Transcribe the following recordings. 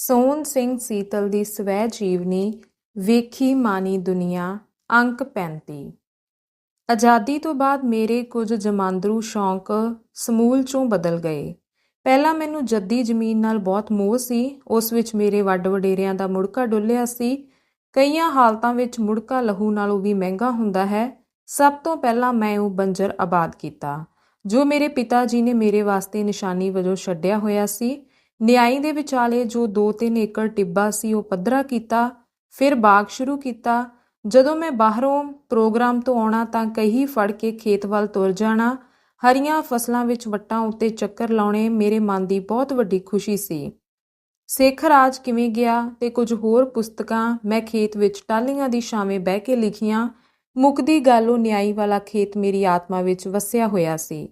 ਸੋਹਣ ਸਿੰਘ ਸੀਤਲ ਦੀ ਸਵੈ ਜੀਵਨੀ ਵੇਖੀ ਮਾਨੀ ਦੁਨੀਆ ਅੰਕ 35 ਆਜ਼ਾਦੀ ਤੋਂ ਬਾਅਦ ਮੇਰੇ ਕੁਝ ਜਮਾਂਦਰੂ ਸ਼ੌਂਕ ਸਮੂਲ ਚੋਂ ਬਦਲ ਗਏ। ਪਹਿਲਾਂ ਮੈਨੂੰ ਜੱਦੀ ਜ਼ਮੀਨ ਨਾਲ ਬਹੁਤ ਮੋਹ ਸੀ, ਉਸ ਵਿੱਚ ਮੇਰੇ ਵੱਡ ਵਡੇਰਿਆਂ ਦਾ ਮੁੜਕਾ ਡੁੱਲਿਆ ਸੀ। ਕਈਆਂ ਹਾਲਤਾਂ ਵਿੱਚ ਮੁੜਕਾ ਲਹੂ ਨਾਲੋਂ ਵੀ ਮਹਿੰਗਾ ਹੁੰਦਾ ਹੈ। ਸਭ ਤੋਂ ਪਹਿਲਾਂ ਮੈਂ ਉਹ ਬੰਜਰ ਆਬਾਦ ਕੀਤਾ, ਜੋ ਮੇਰੇ ਪਿਤਾ ਜੀ ਨੇ ਮੇਰੇ ਵਾਸਤੇ ਨਿਸ਼ਾਨੀ ਵਜੋਂ ਛੱਡਿਆ ਹੋਇਆ ਸੀ। ਨਿਆਈ ਦੇ ਵਿਚਾਲੇ ਜੋ 2-3 ਏਕੜ ਟਿੱਬਾ ਸੀ ਉਹ ਪੱਧਰਾ ਕੀਤਾ, ਫਿਰ ਬਾਗ ਸ਼ੁਰੂ ਕੀਤਾ। ਜਦੋਂ ਮੈਂ ਬਾਹਰੋਂ ਪ੍ਰੋਗਰਾਮ ਤੋਂ ਆਉਣਾ ਤਾਂ ਕਹੀ ਫੜ ਕੇ ਖੇਤ ਵੱਲ ਤੁਰ ਜਾਣਾ। ਹਰੀਆਂ ਫਸਲਾਂ ਵਿੱਚ ਵੱਟਾਂ ਉੱਤੇ ਚੱਕਰ ਲਾਉਣੇ ਮੇਰੇ ਮਨ ਦੀ ਬਹੁਤ ਵੱਡੀ ਖੁਸ਼ੀ ਸੀ। ਸਿੱਖ ਰਾਜ ਕਿਵੇਂ ਗਿਆ ਤੇ ਕੁਝ ਹੋਰ ਪੁਸਤਕਾਂ ਮੈਂ ਖੇਤ ਵਿੱਚ ਟਾਲੀਆਂ ਦੀ ਛਾਵੇਂ ਬਹਿ ਕੇ ਲਿਖੀਆਂ। ਮੁੱਕਦੀ ਗੱਲ ਉਹ ਨਿਆਈ ਵਾਲਾ ਖੇਤ ਮੇਰੀ ਆਤਮਾ ਵਿੱਚ ਵਸਿਆ ਹੋਇਆ ਸੀ।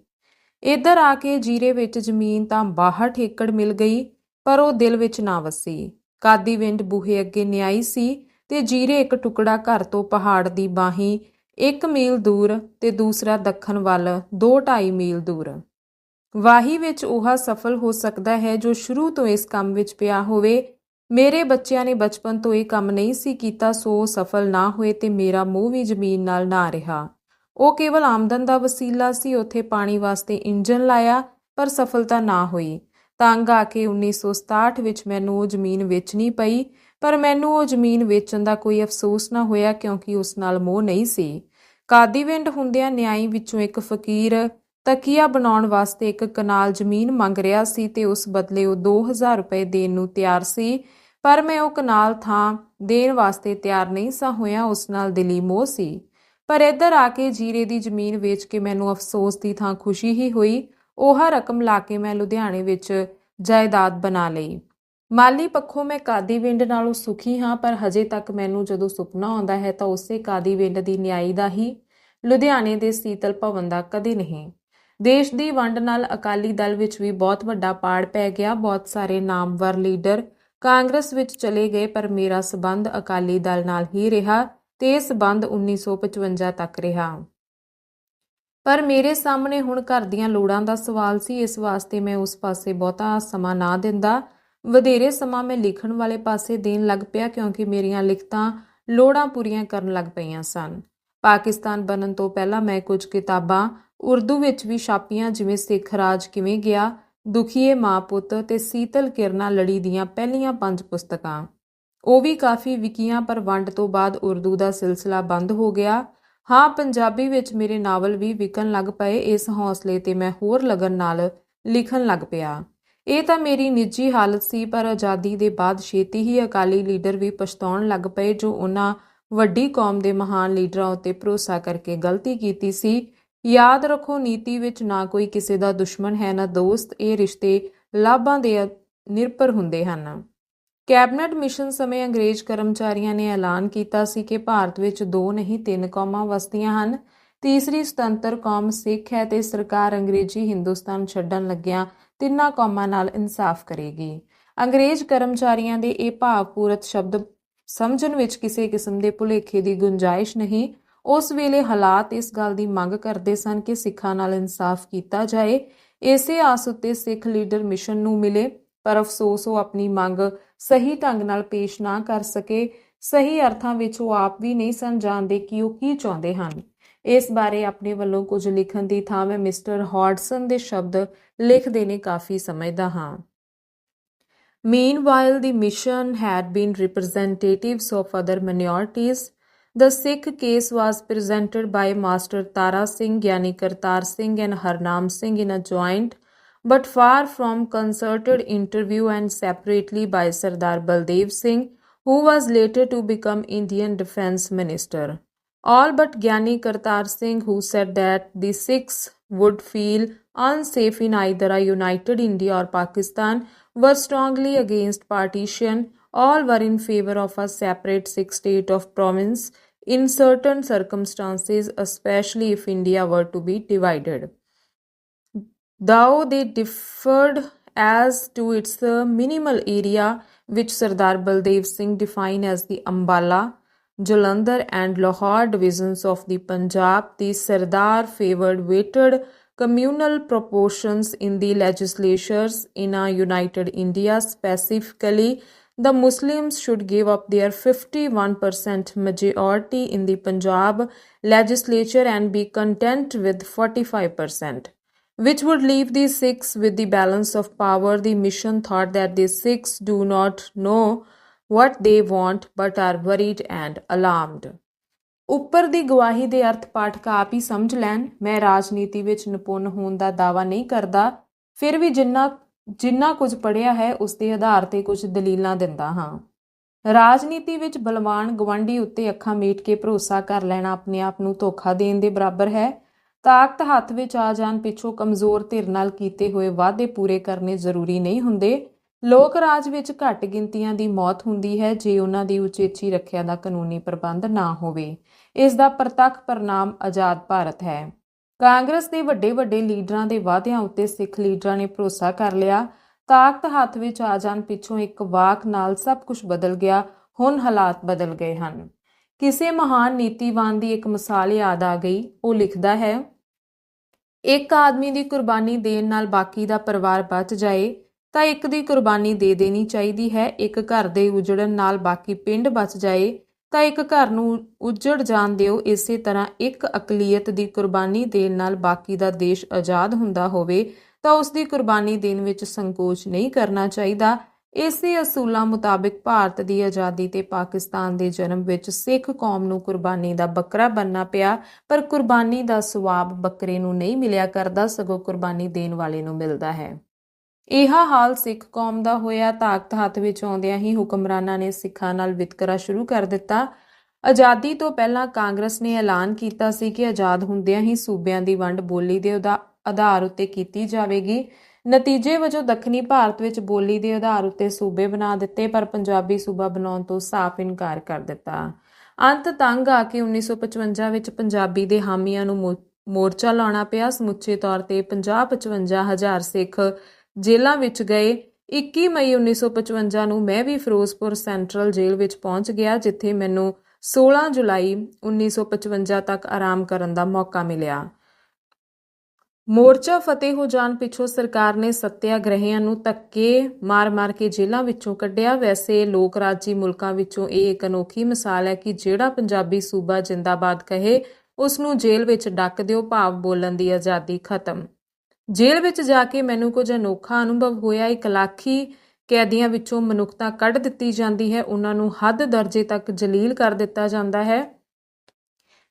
ਇੱਧਰ ਆ ਕੇ ਜੀਰੇ ਵਿੱਚ ਜ਼ਮੀਨ ਤਾਂ 62 ਏਕੜ ਮਿਲ ਗਈ, ਪਰ ਉਹ ਦਿਲ ਵਿੱਚ ਨਾ ਵਸੀ। ਕਾਦੀ ਵਿੰਡ ਬੂਹੇ ਅੱਗੇ ਨਿਆਈ ਸੀ ਤੇ ਜੀਰੇ ਇੱਕ ਟੁਕੜਾ ਘਰ ਤੋਂ ਪਹਾੜ ਦੀ ਬਾਹੀ 1 ਮੀਲ ਦੂਰ ਤੇ ਦੂਸਰਾ ਦੱਖਣ ਵੱਲ 2.5 ਮੀਲ ਦੂਰ। ਵਾਹੀ ਵਿੱਚ ਉਹ ਸਫਲ ਹੋ ਸਕਦਾ ਹੈ ਜੋ ਸ਼ੁਰੂ ਤੋਂ ਇਸ ਕੰਮ ਵਿੱਚ ਪਿਆ ਹੋਵੇ। ਮੇਰੇ ਬੱਚਿਆਂ ਨੇ ਬਚਪਨ ਤੋਂ ਇਹ ਕੰਮ ਨਹੀਂ ਸੀ ਕੀਤਾ, ਸੋ ਸਫਲ ਨਾ ਹੋਏ ਤੇ ਮੇਰਾ ਮੂੰਹ ਵੀ ਜ਼ਮੀਨ ਨਾਲ ਨਾ ਰਿਹਾ। ਉਹ ਕੇਵਲ ਆਮਦਨ ਦਾ ਵਸੀਲਾ ਸੀ, ਉੱਥੇ ਪਾਣੀ ਵਾਸਤੇ ਇੰਜਨ ਲਾਇਆ, ਪਰ ਸਫਲਤਾ ਨਾ ਹੋਈ। ਤੰਗ ਆ ਕੇ 1967 ਵਿੱਚ ਮੈਨੂੰ ਉਹ ਜ਼ਮੀਨ ਵੇਚਣੀ ਪਈ, ਪਰ ਮੈਨੂੰ ਉਹ ਜ਼ਮੀਨ ਵੇਚਣ ਦਾ ਕੋਈ ਅਫਸੋਸ ਨਾ ਹੋਇਆ, ਕਿਉਂਕਿ ਉਸ ਨਾਲ ਮੋਹ ਨਹੀਂ ਸੀ। ਕਾਦੀਵਿੰਡ ਹੁੰਦਿਆਂ ਨਿਆਈ ਵਿੱਚੋਂ ਇੱਕ ਫਕੀਰ ਤਕੀਆ ਬਣਾਉਣ ਵਾਸਤੇ ਇੱਕ ਕਨਾਲ ਜ਼ਮੀਨ ਮੰਗ ਰਿਹਾ ਸੀ ਤੇ ਉਸ ਬਦਲੇ ਉਹ 2000 ਰੁਪਏ ਦੇਣ ਨੂੰ ਤਿਆਰ ਸੀ, ਪਰ ਮੈਂ ਉਹ ਕਨਾਲ ਥਾਂ ਦੇਣ ਵਾਸਤੇ ਤਿਆਰ ਨਹੀਂ ਸਾਂ ਹੋਇਆ, ਉਸ ਨਾਲ ਦਿਲੀ ਮੋਹ ਸੀ। ਪਰ ਇੱਧਰ ਆ ਕੇ ਜੀਰੇ ਦੀ ਜ਼ਮੀਨ ਵੇਚ ਕੇ ਮੈਨੂੰ ਅਫਸੋਸ ਦੀ ਥਾਂ ਖੁਸ਼ੀ ਹੀ ਹੋਈ। ਉਹ ਰਕਮ ਲਾ ਕੇ ਮੈਂ ਲੁਧਿਆਣੇ ਵਿੱਚ ਜਾਇਦਾਦ ਬਣਾ ਲਈ। ਮਾਲੀ ਪੱਖੋਂ ਮੈਂ ਕਾਦੀ ਕਾਦੀਵਿੰਡ ਨਾਲੋਂ ਸੁਖੀ ਹਾਂ, ਪਰ ਹਜੇ ਤੱਕ ਮੈਨੂੰ ਜਦੋਂ ਸੁਪਨਾ ਆਉਂਦਾ ਹੈ ਤਾਂ ਉਸੇ ਕਾਦੀ ਕਾਦੀਵਿੰਡ ਦੀ ਨਿਆਈ ਦਾ ਹੀ ਲੁਧਿਆਣੇ ਦੇ ਸੀਤਲ ਭਵਨ ਦਾ ਕਦੇ ਨਹੀਂ। ਦੇਸ਼ ਦੀ ਵੰਡ ਨਾਲ ਅਕਾਲੀ ਦਲ ਵਿੱਚ ਵੀ ਬਹੁਤ ਵੱਡਾ ਪਾੜ ਪੈ ਗਿਆ। ਬਹੁਤ ਸਾਰੇ ਨਾਮਵਰ ਲੀਡਰ ਕਾਂਗਰਸ ਵਿੱਚ ਚਲੇ ਗਏ, ਪਰ ਮੇਰਾ ਸਬੰਧ ਅਕਾਲੀ ਦਲ ਨਾਲ ਹੀ ਰਿਹਾ। ਤੇ ਇਹ ਸਬੰਧ 1955 ਤੱਕ ਰਿਹਾ। ਪਰ ਮੇਰੇ ਸਾਹਮਣੇ ਹੁਣ ਘਰ ਦੀਆਂ ਲੋੜਾਂ ਦਾ ਸਵਾਲ ਸੀ, ਇਸ ਵਾਸਤੇ ਮੈਂ ਉਸ ਪਾਸੇ ਬਹੁਤਾ ਸਮਾਂ ਨਾ ਦਿੰਦਾ। ਵਧੇਰੇ ਸਮਾਂ ਮੈਂ ਲਿਖਣ ਵਾਲੇ ਪਾਸੇ ਦੇਣ ਲੱਗ ਪਿਆ, ਕਿਉਂਕਿ ਮੇਰੀਆਂ ਲਿਖਤਾਂ ਲੋੜਾਂ ਪੂਰੀਆਂ ਕਰਨ ਲੱਗ ਪਈਆਂ ਸਨ। ਪਾਕਿਸਤਾਨ ਬਣਨ ਤੋਂ ਪਹਿਲਾਂ ਮੈਂ ਕੁਝ ਕਿਤਾਬਾਂ, ਉਰਦੂ ਵਿੱਚ ਵੀ ਛਾਪੀਆਂ, ਜਿਵੇਂ ਸਿੱਖ ਰਾਜ ਕਿਵੇਂ ਗਿਆ, ਦੁਖੀਏ ਮਾਂ ਪੁੱਤ ਤੇ ਸੀਤਲ ਕਿਰਨਾ ਲੜੀ ਦੀਆਂ ਪਹਿਲੀਆਂ ਪੰਜ ਪੁਸਤਕਾਂ। ਉਹ ਵੀ ਕਾਫੀ ਵਿਕੀਆਂ, ਪਰ ਵੰਡ ਤੋਂ ਬਾਅਦ ਉਰਦੂ ਦਾ ਸਿਲਸਿਲਾ ਬੰਦ ਹੋ ਗਿਆ। ਹਾਂ, ਪੰਜਾਬੀ ਵਿੱਚ ਮੇਰੇ ਨਾਵਲ ਵੀ ਵਿਕਣ ਲੱਗ ਪਏ। ਇਸ ਹੌਸਲੇ ਤੇ ਮੈਂ ਹੋਰ ਲਗਨ ਨਾਲ ਲਿਖਣ ਲੱਗ ਪਿਆ। ਇਹ ਤਾਂ ਮੇਰੀ ਨਿੱਜੀ ਹਾਲਤ ਸੀ, ਪਰ ਆਜ਼ਾਦੀ ਦੇ ਬਾਅਦ ਛੇਤੀ ਹੀ ਅਕਾਲੀ ਲੀਡਰ ਵੀ ਪਛਤਾਉਣ ਲੱਗ ਪਏ, ਜੋ ਉਹਨਾਂ ਵੱਡੀ ਕੌਮ ਦੇ ਮਹਾਨ ਲੀਡਰਾਂ ਉੱਤੇ ਭਰੋਸਾ ਕਰਕੇ ਗਲਤੀ ਕੀਤੀ ਸੀ। ਯਾਦ ਰੱਖੋ, ਨੀਤੀ ਵਿੱਚ ਨਾ ਕੋਈ ਕਿਸੇ ਦਾ ਦੁਸ਼ਮਣ ਹੈ, ਨਾ ਦੋਸਤ। ਇਹ ਰਿਸ਼ਤੇ ਲਾਭਾਂ ਦੇ ਨਿਰਭਰ ਹੁੰਦੇ ਹਨ। ਕੈਬਨਿਟ ਮਿਸ਼ਨ ਸਮੇਂ ਅੰਗਰੇਜ਼ ਕਰਮਚਾਰੀਆਂ ਨੇ ਐਲਾਨ ਕੀਤਾ ਸੀ ਕਿ ਭਾਰਤ ਵਿੱਚ ਦੋ ਨਹੀਂ, ਤਿੰਨ ਕੌਮਾਂ ਵਸਦੀਆਂ ਹਨ। ਤੀਸਰੀ ਸੁਤੰਤਰ ਕੌਮ ਸਿੱਖ ਹੈ ਤੇ ਸਰਕਾਰ ਅੰਗਰੇਜ਼ੀ ਹਿੰਦੁਸਤਾਨ ਛੱਡਣ ਲੱਗਿਆਂ ਤਿੰਨਾਂ ਕੌਮਾਂ ਨਾਲ ਇਨਸਾਫ ਕਰੇਗੀ। ਅੰਗਰੇਜ਼ ਕਰਮਚਾਰੀਆਂ ਦੇ ਇਹ ਭਾਵਪੂਰਤ ਸ਼ਬਦ ਸਮਝਣ ਵਿੱਚ ਕਿਸੇ ਕਿਸਮ ਦੇ ਭੁਲੇਖੇ ਦੀ ਗੁੰਜਾਇਸ਼ ਨਹੀਂ। ਉਸ ਵੇਲੇ ਹਾਲਾਤ ਇਸ ਗੱਲ ਦੀ ਮੰਗ ਕਰਦੇ ਸਨ ਕਿ ਸਿੱਖਾਂ ਨਾਲ ਇਨਸਾਫ ਕੀਤਾ ਜਾਏ। ਇਸੇ ਆਸ ਉੱਤੇ ਸਿੱਖ ਲੀਡਰ ਮਿਸ਼ਨ ਨੂੰ ਮਿਲੇ। ਪਰ ਅਫਸੋਸ ਉਹ ਆਪਣੀ ਮੰਗ ਸਹੀ ਢੰਗ ਨਾਲ ਪੇਸ਼ ਨਾ ਕਰ ਸਕੇ ਸਹੀ ਅਰਥਾਂ ਵਿੱਚ ਉਹ ਆਪ ਵੀ ਨਹੀਂ ਸਨ ਜਾਣਦੇ ਕਿ ਉਹ ਕੀ ਚਾਹੁੰਦੇ ਹਨ ਇਸ ਬਾਰੇ ਆਪਣੇ ਵੱਲੋਂ ਕੁਝ ਲਿਖਣ ਦੀ ਥਾਂ ਮੈਂ ਮਿਸਟਰ ਹਾਰਡਸਨ ਦੇ ਸ਼ਬਦ ਲਿਖ ਦੇਣੇ ਕਾਫੀ ਸਮਝਦਾ ਹਾਂ Meanwhile, the mission had been representatives of other minorities. The Sikh case was presented by Master Tara Singh, Yani Kartar Singh, and Harnam Singh in a joint but far from concerted interview and separately by Sardar Baldev Singh, who was later to become Indian Defence Minister. All but Gyani Kartar Singh, who said that the Sikhs would feel unsafe in either a united India or Pakistan, were strongly against partition. All were in favor of a separate Sikh state of province in certain circumstances, especially if India were to be divided. Though they differed as to its uh, minimal area, which Sardar Baldev Singh defined as the Ambala, Jalandhar, and Lahore divisions of the Punjab, the Sardar favored weighted communal proportions in the legislatures in a united India, specifically the Muslims should give up their 51% majority in the Punjab legislature and be content with 45%, which would leave the Sikhs with the balance of power. The mission thought that the Sikhs do not know what they want but are worried and alarmed. ਉੱਪਰ ਦੀ ਗਵਾਹੀ ਦੇ ਅਰਥ ਪਾਠਕ ਆਪ ਹੀ ਸਮਝ ਲੈਣ ਮੈਂ ਰਾਜਨੀਤੀ ਵਿੱਚ ਨਿਪੁੰਨ ਹੋਣ ਦਾ ਦਾਅਵਾ ਨਹੀਂ ਕਰਦਾ ਫਿਰ ਵੀ ਜਿੰਨਾ ਜਿੰਨਾ ਕੁਝ ਪੜਿਆ ਹੈ ਉਸ ਦੇ ਆਧਾਰ ਤੇ ਕੁਝ ਦਲੀਲਾਂ ਦਿੰਦਾ ਹਾਂ ਰਾਜਨੀਤੀ ਵਿੱਚ ਬਲਵਾਨ ਗਵੰਡੀ ਉੱਤੇ ਅੱਖਾਂ ਮੀਟ ਕੇ ਭਰੋਸਾ ਕਰ ਲੈਣਾ ਆਪਣੇ ਆਪ ਨੂੰ ਧੋਖਾ ਦੇਣ ਦੇ ਬਰਾਬਰ ਹੈ ਤਾਕਤ ਹੱਥ ਵਿੱਚ ਆ ਜਾਣ ਪਿੱਛੋਂ ਕਮਜ਼ੋਰ ਧਿਰ ਨਾਲ ਕੀਤੇ ਹੋਏ ਵਾਅਦੇ ਪੂਰੇ ਕਰਨੇ ਜ਼ਰੂਰੀ ਨਹੀਂ ਹੁੰਦੇ। ਲੋਕ ਰਾਜ ਵਿੱਚ ਘੱਟ ਗਿਣਤੀਆਂ ਦੀ ਮੌਤ ਹੁੰਦੀ ਹੈ ਜੇ ਉਹਨਾਂ ਦੀ ਉਚੇਚੀ ਰੱਖਿਆ ਦਾ ਕਾਨੂੰਨੀ ਪ੍ਰਬੰਧ ਨਾ ਹੋਵੇ। ਇਸ ਦਾ ਪ੍ਰਤੱਖ ਪਰਿਣਾਮ ਆਜ਼ਾਦ ਭਾਰਤ ਹੈ। ਕਾਂਗਰਸ ਦੇ ਵੱਡੇ ਵੱਡੇ ਲੀਡਰਾਂ ਦੇ ਵਾਅਦਿਆਂ ਉੱਤੇ ਸਿੱਖ ਲੀਡਰਾਂ ਨੇ ਭਰੋਸਾ ਕਰ ਲਿਆ। ਤਾਕਤ ਹੱਥ ਵਿੱਚ ਆ ਜਾਣ ਪਿੱਛੋਂ ਇੱਕ ਵਾਕ ਨਾਲ ਸਭ ਕੁਝ ਬਦਲ ਗਿਆ, ਹੁਣ ਹਾਲਾਤ ਬਦਲ ਗਏ ਹਨ। ਕਿਸੇ ਮਹਾਨ ਨੀਤੀਵਾਨ ਦੀ ਇੱਕ ਮਿਸਾਲ ਯਾਦ ਆ ਗਈ, ਉਹ ਲਿਖਦਾ ਹੈ ਇੱਕ ਆਦਮੀ ਦੀ ਕੁਰਬਾਨੀ ਦੇਣ ਨਾਲ ਬਾਕੀ ਦਾ ਪਰਿਵਾਰ ਬਚ ਜਾਏ, ਤਾਂ ਇੱਕ ਦੀ ਕੁਰਬਾਨੀ ਦੇ ਦੇਣੀ ਚਾਹੀਦੀ ਹੈ। ਇੱਕ ਘਰ ਦੇ ਉਜੜਨ ਨਾਲ ਬਾਕੀ ਪਿੰਡ ਬਚ ਜਾਏ, ਤਾਂ ਇੱਕ ਘਰ ਨੂੰ ਉਜੜ ਜਾਣ ਦਿਓ। ਇਸੇ ਤਰ੍ਹਾਂ ਇੱਕ ਅਕਲੀਅਤ ਦੀ ਕੁਰਬਾਨੀ ਦੇਣ ਨਾਲ ਬਾਕੀ ਦਾ ਦੇਸ਼ ਆਜ਼ਾਦ ਹੁੰਦਾ ਹੋਵੇ, ਤਾਂ ਉਸ ਦੀ ਕੁਰਬਾਨੀ ਦੇਣ ਵਿੱਚ ਸੰਕੋਚ ਨਹੀਂ ਕਰਨਾ ਚਾਹੀਦਾ। ਇਸੇ ਅਸੂਲਾਂ ਮੁਤਾਬਿਕ ਭਾਰਤ ਦੀ ਆਜ਼ਾਦੀ ਤੇ ਪਾਕਿਸਤਾਨ ਦੇ ਜਨਮ ਵਿੱਚ ਸਿੱਖ ਕੌਮ ਨੂੰ ਕੁਰਬਾਨੀ ਦਾ ਬੱਕਰਾ ਬੰਨਣਾ ਪਿਆ, ਪਰ ਕੁਰਬਾਨੀ ਦਾ ਸਵਾਬ ਬੱਕਰੇ ਨੂੰ ਨਹੀਂ ਮਿਲਿਆ ਕਰਦਾ, ਸਗੋਂ ਕੁਰਬਾਨੀ ਦੇਣ ਵਾਲੇ ਨੂੰ ਮਿਲਦਾ ਹੈ। ਇਹ ਹਾਲ ਸਿੱਖ ਕੌਮ ਦਾ ਹੋਇਆ, ਤਾਕਤ ਹੱਥ ਵਿੱਚ ਆਉਂਦਿਆਂ ਹੀ ਹੁਕਮਰਾਨਾਂ ਨੇ ਸਿੱਖਾਂ ਨਾਲ ਵਿਤਕਰਾ ਸ਼ੁਰੂ ਕਰ ਦਿੱਤਾ। ਆਜ਼ਾਦੀ ਤੋਂ ਪਹਿਲਾਂ ਕਾਂਗਰਸ ਨੇ ਐਲਾਨ ਕੀਤਾ ਸੀ ਕਿ ਆਜ਼ਾਦ ਹੁੰਦਿਆਂ ਹੀ ਸੂਬਿਆਂ ਦੀ ਵੰਡ ਬੋਲੀ ਦੇ ਉਦਾ- ਆਧਾਰ ਉੱਤੇ ਕੀਤੀ ਜਾਵੇਗੀ। ਨਤੀਜੇ ਵਜੋਂ ਦੱਖਣੀ ਭਾਰਤ ਵਿੱਚ ਬੋਲੀ ਦੇ ਆਧਾਰ ਉੱਤੇ ਸੂਬੇ ਬਣਾ ਦਿੱਤੇ, ਪਰ ਪੰਜਾਬੀ ਸੂਬਾ ਬਣਾਉਣ ਤੋਂ ਸਾਫ਼ ਇਨਕਾਰ ਕਰ ਦਿੱਤਾ। ਅੰਤ ਤੰਗ ਆ ਕੇ 1955 ਵਿੱਚ ਪੰਜਾਬੀ ਦੇ ਹਾਮੀਆਂ ਨੂੰ ਮੋ- ਮੋਰਚਾ ਲਾਉਣਾ ਪਿਆ। ਸਮੁੱਚੇ ਤੌਰ ਤੇ 50-55 ਹਜ਼ਾਰ ਸਿੱਖ ਜੇਲ੍ਹਾਂ ਵਿੱਚ ਗਏ। 21 ਮਈ 1955 ਨੂੰ ਮੈਂ ਵੀ ਫਿਰੋਜ਼ਪੁਰ ਸੈਂਟਰਲ ਜੇਲ੍ਹ ਵਿੱਚ ਪਹੁੰਚ ਗਿਆ, ਜਿੱਥੇ ਮੈਨੂੰ 16 ਜੁਲਾਈ 1955 ਤੱਕ ਆਰਾਮ ਕਰਨ ਦਾ ਮੌਕਾ ਮਿਲਿਆ। ਮੋਰਚਾ ਫਤਿਹ ਹੋ ਜਾਣ ਪਿੱਛੋਂ ਸਰਕਾਰ ਨੇ ਸੱਤਿਆਗ੍ਰਹੀਆਂ ਨੂੰ ਧੱਕੇ ਮਾਰ-ਮਾਰ ਕੇ ਜੇਲ੍ਹਾਂ ਵਿੱਚੋਂ ਕੱਢਿਆ। ਵੈਸੇ ਲੋਕ ਰਾਜੀ ਮੁਲਕਾਂ ਵਿੱਚੋਂ ਇਹ ਇੱਕ ਅਨੋਖੀ ਮਿਸਾਲ ਹੈ ਕਿ ਜਿਹੜਾ ਪੰਜਾਬੀ ਸੂਬਾ ਜਿੰਦਾਬਾਦ ਕਹੇ ਉਸ ਨੂੰ ਜੇਲ੍ਹ ਵਿੱਚ ਡੱਕ ਦਿਓ, ਭਾਵ ਬੋਲਣ ਦੀ ਆਜ਼ਾਦੀ ਖਤਮ। ਜੇਲ੍ਹ ਵਿੱਚ ਜਾ ਕੇ ਮੈਨੂੰ ਕੁਝ ਅਨੋਖਾ ਅਨੁਭਵ ਹੋਇਆ। ਇੱਕ ਲਾਖੀ ਕੈਦੀਆਂ ਵਿੱਚੋਂ ਮਨੁੱਖਤਾ ਕੱਢ ਦਿੱਤੀ ਜਾਂਦੀ ਹੈ। ਉਹਨਾਂ ਨੂੰ ਹੱਦ ਦਰਜੇ ਤੱਕ ਜਲੀਲ ਕਰ ਦਿੱਤਾ ਜਾਂਦਾ ਹੈ।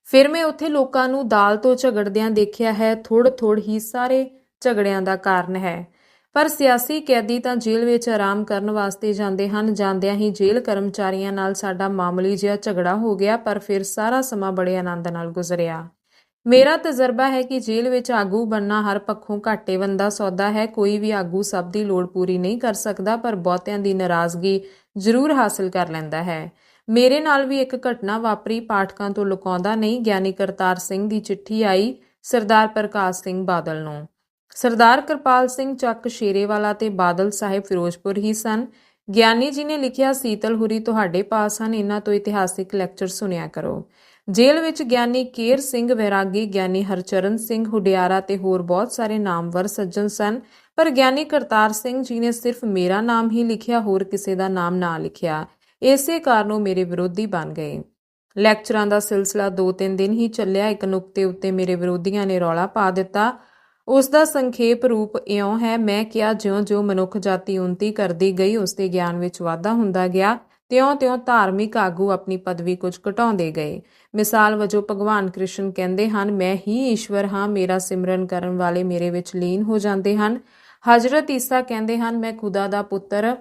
ਫਿਰ ਮੈਂ ਉੱਥੇ ਲੋਕਾਂ ਨੂੰ ਦਾਲ ਤੋਂ ਝਗੜਦਿਆਂ ਦੇਖਿਆ ਹੈ ਥੋੜ ਥੋੜ ਹੀ ਸਾਰੇ ਝਗੜਿਆਂ ਦਾ ਕਾਰਨ ਹੈ। ਪਰ ਸਿਆਸੀ ਕੈਦੀ ਤਾਂ ਜੇਲ੍ਹ ਵਿੱਚ ਆਰਾਮ ਕਰਨ ਵਾਸਤੇ ਜਾਂਦੇ ਹਨ, ਜਾਂਦਿਆਂ ਹੀ ਜੇਲ੍ਹ ਕਰਮਚਾਰੀਆਂ ਨਾਲ ਸਾਡਾ ਮਾਮੂਲੀ ਜਿਹਾ ਝਗੜਾ ਹੋ ਗਿਆ, ਪਰ ਫਿਰ ਸਾਰਾ ਸਮਾਂ ਬੜੇ ਆਨੰਦ ਨਾਲ ਗੁਜ਼ਰਿਆ। ਮੇਰਾ ਤਜਰਬਾ ਹੈ ਕਿ ਜੇਲ੍ਹ ਵਿੱਚ ਆਗੂ ਬੰਨਾ ਹਰ ਪੱਖੋਂ ਘਾਟੇ ਬੰਦਾ ਸੌਦਾ ਹੈ, ਕੋਈ ਵੀ ਆਗੂ ਸਭ ਦੀ ਲੋੜ ਪੂਰੀ ਨਹੀਂ ਕਰ ਸਕਦਾ, ਪਰ ਬਹੁਤਿਆਂ ਦੀ ਨਾਰਾਜ਼ਗੀ ਜ਼ਰੂਰ ਹਾਸਲ ਕਰ ਲੈਂਦਾ ਹੈ। ਮੇਰੇ ਨਾਲ ਵੀ ਇੱਕ ਘਟਨਾ ਵਾਪਰੀ। ਪਾਠਕਾਂ ਤੋਂ ਲੁਕਾਉਂਦਾ ਨਹੀਂ। ਗਿਆਨੀ ਕਰਤਾਰ ਸਿੰਘ ਦੀ ਚਿੱਠੀ ਆਈ ਸਰਦਾਰ ਪ੍ਰਕਾਸ਼ ਸਿੰਘ ਬਾਦਲ ਨੂੰ। ਸਰਦਾਰ ਕਿਰਪਾਲ ਸਿੰਘ ਚੱਕ ਸ਼ੇਰੇਵਾਲਾ ਤੇ ਬਾਦਲ ਸਾਹਿਬ ਫਿਰੋਜ਼ਪੁਰ ਹੀ ਸਨ। ਗਿਆਨੀ ਜੀ ਨੇ ਲਿਖਿਆ, ਸੀਤਲ ਹੁਰੀ ਤੁਹਾਡੇ ਪਾਸ ਹਨ। ਇਹਨਾਂ ਤੋਂ ਇਤਿਹਾਸਿਕ ਲੈਕਚਰ ਸੁਣਿਆ ਕਰੋ। ਜੇਲ੍ਹ ਵਿੱਚ ਗਿਆਨੀ ਕੇਰ ਸਿੰਘ ਵੈਰਾਗੀ, ਗਿਆਨੀ ਹਰਚਰਨ ਸਿੰਘ ਹੁਡਿਆਰਾ ਤੇ ਹੋਰ ਬਹੁਤ ਸਾਰੇ ਨਾਮਵਰ ਸੱਜਣ ਸਨ। ਪਰ ਗਿਆਨੀ ਕਰਤਾਰ ਸਿੰਘ ਜੀ ਨੇ ਸਿਰਫ ਮੇਰਾ ਨਾਮ ਹੀ ਲਿਖਿਆ, ਹੋਰ ਕਿਸੇ ਦਾ ਨਾਮ ਨਾ ਲਿਖਿਆ। ਇਸੇ ਕਾਰਨ ਉਹ ਮੇਰੇ ਵਿਰੋਧੀ ਬਣ ਗਏ। ਲੈਕਚਰਾਂ ਦਾ ਸਿਲਸਿਲਾ 2-3 ਦਿਨ ਹੀ ਚੱਲਿਆ। ਇੱਕ ਨੁਕਤੇ ਉੱਤੇ ਮੇਰੇ ਵਿਰੋਧੀਆਂ ਨੇ ਰੌਲਾ ਪਾ ਦਿੱਤਾ। ਉਸ ਦਾ ਸੰਖੇਪ ਰੂਪ ਇਉਂ ਹੈ, ਮੈਂ ਕਿਹਾ, ਜਿਉਂ-ਜਿਉਂ ਮਨੁੱਖ ਜਾਤੀ ਉન્નਤੀ ਕਰਦੀ ਗਈ, ਉਸ ਦੇ ਗਿਆਨ ਵਿੱਚ ਵਾਧਾ ਹੁੰਦਾ ਗਿਆ। ਤਿਉਂ-ਤਿਉਂ ਧਾਰਮਿਕ ਆਗੂ ਆਪਣੀ ਪਦਵੀ ਕੁਝ ਘਟਾਉਂਦੇ ਗਏ। ਮਿਸਾਲ ਵਜੋਂ ਭਗਵਾਨ ਕ੍ਰਿਸ਼ਨ ਕਹਿੰਦੇ ਹਨ, ਮੈਂ ਹੀ ਈਸ਼ਵਰ ਹਾਂ, ਮੇਰਾ ਸਿਮਰਨ ਕਰਨ ਵਾਲੇ ਮੇਰੇ ਵਿੱਚ ਲੀਨ ਹੋ ਜਾਂਦੇ ਹਨ। ਹਜ਼ਰਤ ਈਸਾ ਕਹਿੰਦੇ ਹਨ, ਮੈਂ ਖੁਦਾ ਦਾ ਪੁੱਤਰ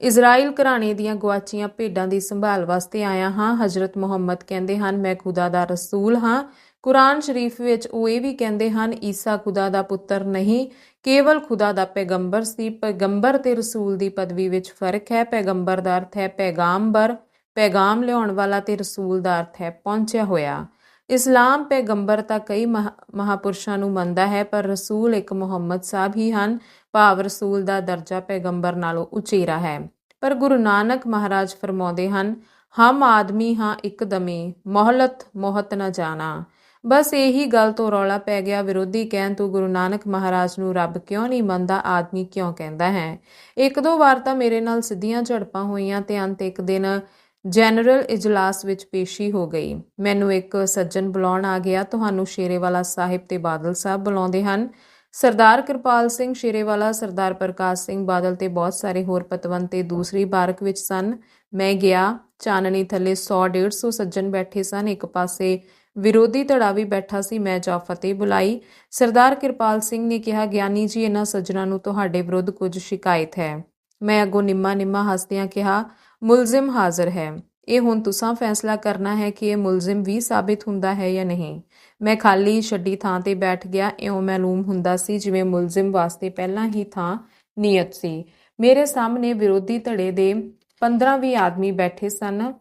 ਇਜ਼ਰਾਈਲ ਘਰਾਣੇ ਦੀਆਂ ਗਵਾਚੀਆਂ ਭੇਡਾਂ ਦੀ ਸੰਭਾਲ ਵਾਸਤੇ ਆਇਆ ਹਾਂ, ਹਜ਼ਰਤ ਮੁਹੰਮਦ ਕਹਿੰਦੇ ਹਨ, ਮੈਂ ਖੁਦਾ ਦਾ ਰਸੂਲ ਹਾਂ। ਕੁਰਾਨ ਸ਼ਰੀਫ ਵਿੱਚ ਉਹ ਇਹ ਵੀ ਕਹਿੰਦੇ ਹਨ, ਈਸਾ ਖੁਦਾ ਦਾ ਪੁੱਤਰ ਨਹੀਂ, ਕੇਵਲ ਖੁਦਾ ਦਾ ਪੈਗੰਬਰ ਸੀ। ਪੈਗੰਬਰ ਤੇ ਰਸੂਲ ਦੀ ਪਦਵੀ ਵਿੱਚ ਫ਼ਰਕ ਹੈ, ਪੈਗੰਬਰ ਦਾ ਅਰਥ ਹੈ ਪੈਗਾਮਬਰ, ਪੈਗਾਮ ਲਿਆਉਣ ਵਾਲਾ ਤੇ ਰਸੂਲ ਦਾ ਅਰਥ ਹੈ ਪਹੁੰਚਿਆ ਹੋਇਆ। ਇਸਲਾਮ ਪੈਗੰਬਰ ਤਾਂ ਕਈ ਮਹਾ- ਮਹਾਪੁਰਸ਼ਾਂ ਨੂੰ ਮੰਨਦਾ ਹੈ, ਪਰ ਰਸੂਲ ਇੱਕ ਮੁਹੰਮਦ ਸਾਹਿਬ ਹੀ ਹਨ। ਭਾਵ ਰਸੂਲ ਦਾ ਦਰਜਾ ਪੈਗੰਬਰ ਨਾਲੋਂ ਉਚੇਰਾ ਹੈ। ਪਰ ਗੁਰੂ ਨਾਨਕ ਮਹਾਰਾਜ ਫਰਮਾਉਂਦੇ ਹਨ, ਹਮ ਆਦਮੀ ਹਾਂ ਇੱਕਦਮੇ ਮੋਹਲਤ ਮੋਹਤ ਨਾ ਜਾਣਾ। ਬਸ ਇਹੀ ਗੱਲ ਤੋਂ ਰੌਲਾ ਪੈ ਗਿਆ, ਵਿਰੋਧੀ ਕਹਿਣ ਤੋਂ ਗੁਰੂ ਨਾਨਕ ਮਹਾਰਾਜ ਨੂੰ ਰੱਬ ਕਿਉਂ ਨਹੀਂ ਮੰਨਦਾ, ਆਦਮੀ ਕਿਉਂ ਕਹਿੰਦਾ ਹੈ? ਇੱਕ ਦੋ ਵਾਰ ਤਾਂ ਮੇਰੇ ਨਾਲ ਸਿੱਧੀਆਂ ਝੜਪਾਂ ਹੋਈਆਂ ਤੇ ਅੰਤ ਇੱਕ ਦਿਨ ਜਨਰਲ ਇਜਲਾਸ ਵਿੱਚ ਪੇਸ਼ੀ ਹੋ ਗਈ। ਮੈਨੂੰ ਇੱਕ ਸੱਜਣ ਬੁਲਾਉਣ ਆ ਗਿਆ। ਤੁਹਾਨੂੰ ਸ਼ੇਰੇਵਾਲਾ ਸਾਹਿਬ ਤੇ ਬਾਦਲ ਸਾਹਿਬ ਬੁਲਾਉਂਦੇ ਹਨ। ਸਰਦਾਰ ਕਿਰਪਾਲ ਸਿੰਘ ਸ਼ੇਰੇਵਾਲਾ, ਸਰਦਾਰ ਪ੍ਰਕਾਸ਼ ਸਿੰਘ ਬਾਦਲ ਤੇ ਬਹੁਤ ਸਾਰੇ ਹੋਰ ਪਤਵੰਤ ਤੇ ਦੂਸਰੀ ਬਾਰਕ ਵਿੱਚ ਸਨ। ਮੈਂ ਗਿਆ। ਚਾਨਣੀ ਥੱਲੇ 100 150 ਸੱਜਣ ਬੈਠੇ ਸਨ। ਇੱਕ ਪਾਸੇ ਵਿਰੋਧੀ ਧੜਾ ਵੀ ਬੈਠਾ ਸੀ। ਮੈਂ ਜਾ ਫਤਿਹ ਬੁਲਾਈ। ਸਰਦਾਰ ਕਿਰਪਾਲ ਸਿੰਘ ਨੇ ਕਿਹਾ, ਗਿਆਨੀ ਜੀ, ਇਹਨਾਂ ਸੱਜਣਾਂ ਨੂੰ ਤੁਹਾਡੇ ਵਿਰੁੱਧ ਕੁਝ ਸ਼ਿਕਾਇਤ ਹੈ। ਮੈਂ ਅੱਗੋਂ ਨਿੰਮਾ ਨਿੰਮਾ ਹੱਸਦਿਆਂ ਕਿਹਾ ਮੁਲਜ਼ਮ ਹਾਜ਼ਰ ਹੈ। ਇਹ ਹੁਣ ਤੁਸੀਂ ਫੈਸਲਾ ਕਰਨਾ ਹੈ ਕਿ ਇਹ ਮੁਲਜ਼ਮ ਵੀ ਸਾਬਿਤ ਹੁੰਦਾ ਹੈ ਜਾਂ ਨਹੀਂ। ਮੈਂ ਖਾਲੀ ਛੱਡੀ ਥਾਂ ਤੇ ਬੈਠ ਗਿਆ, ਇਉਂ ਮਾਲੂਮ ਹੁੰਦਾ ਸੀ ਜਿਵੇਂ ਮੁਲਜ਼ਮ ਵਾਸਤੇ ਪਹਿਲਾਂ ਹੀ ਥਾਂ ਨਿਯਤ ਸੀ। ਮੇਰੇ ਸਾਹਮਣੇ ਵਿਰੋਧੀ ਧੜੇ ਦੇ 15-20 ਆਦਮੀ ਬੈਠੇ ਸਨ।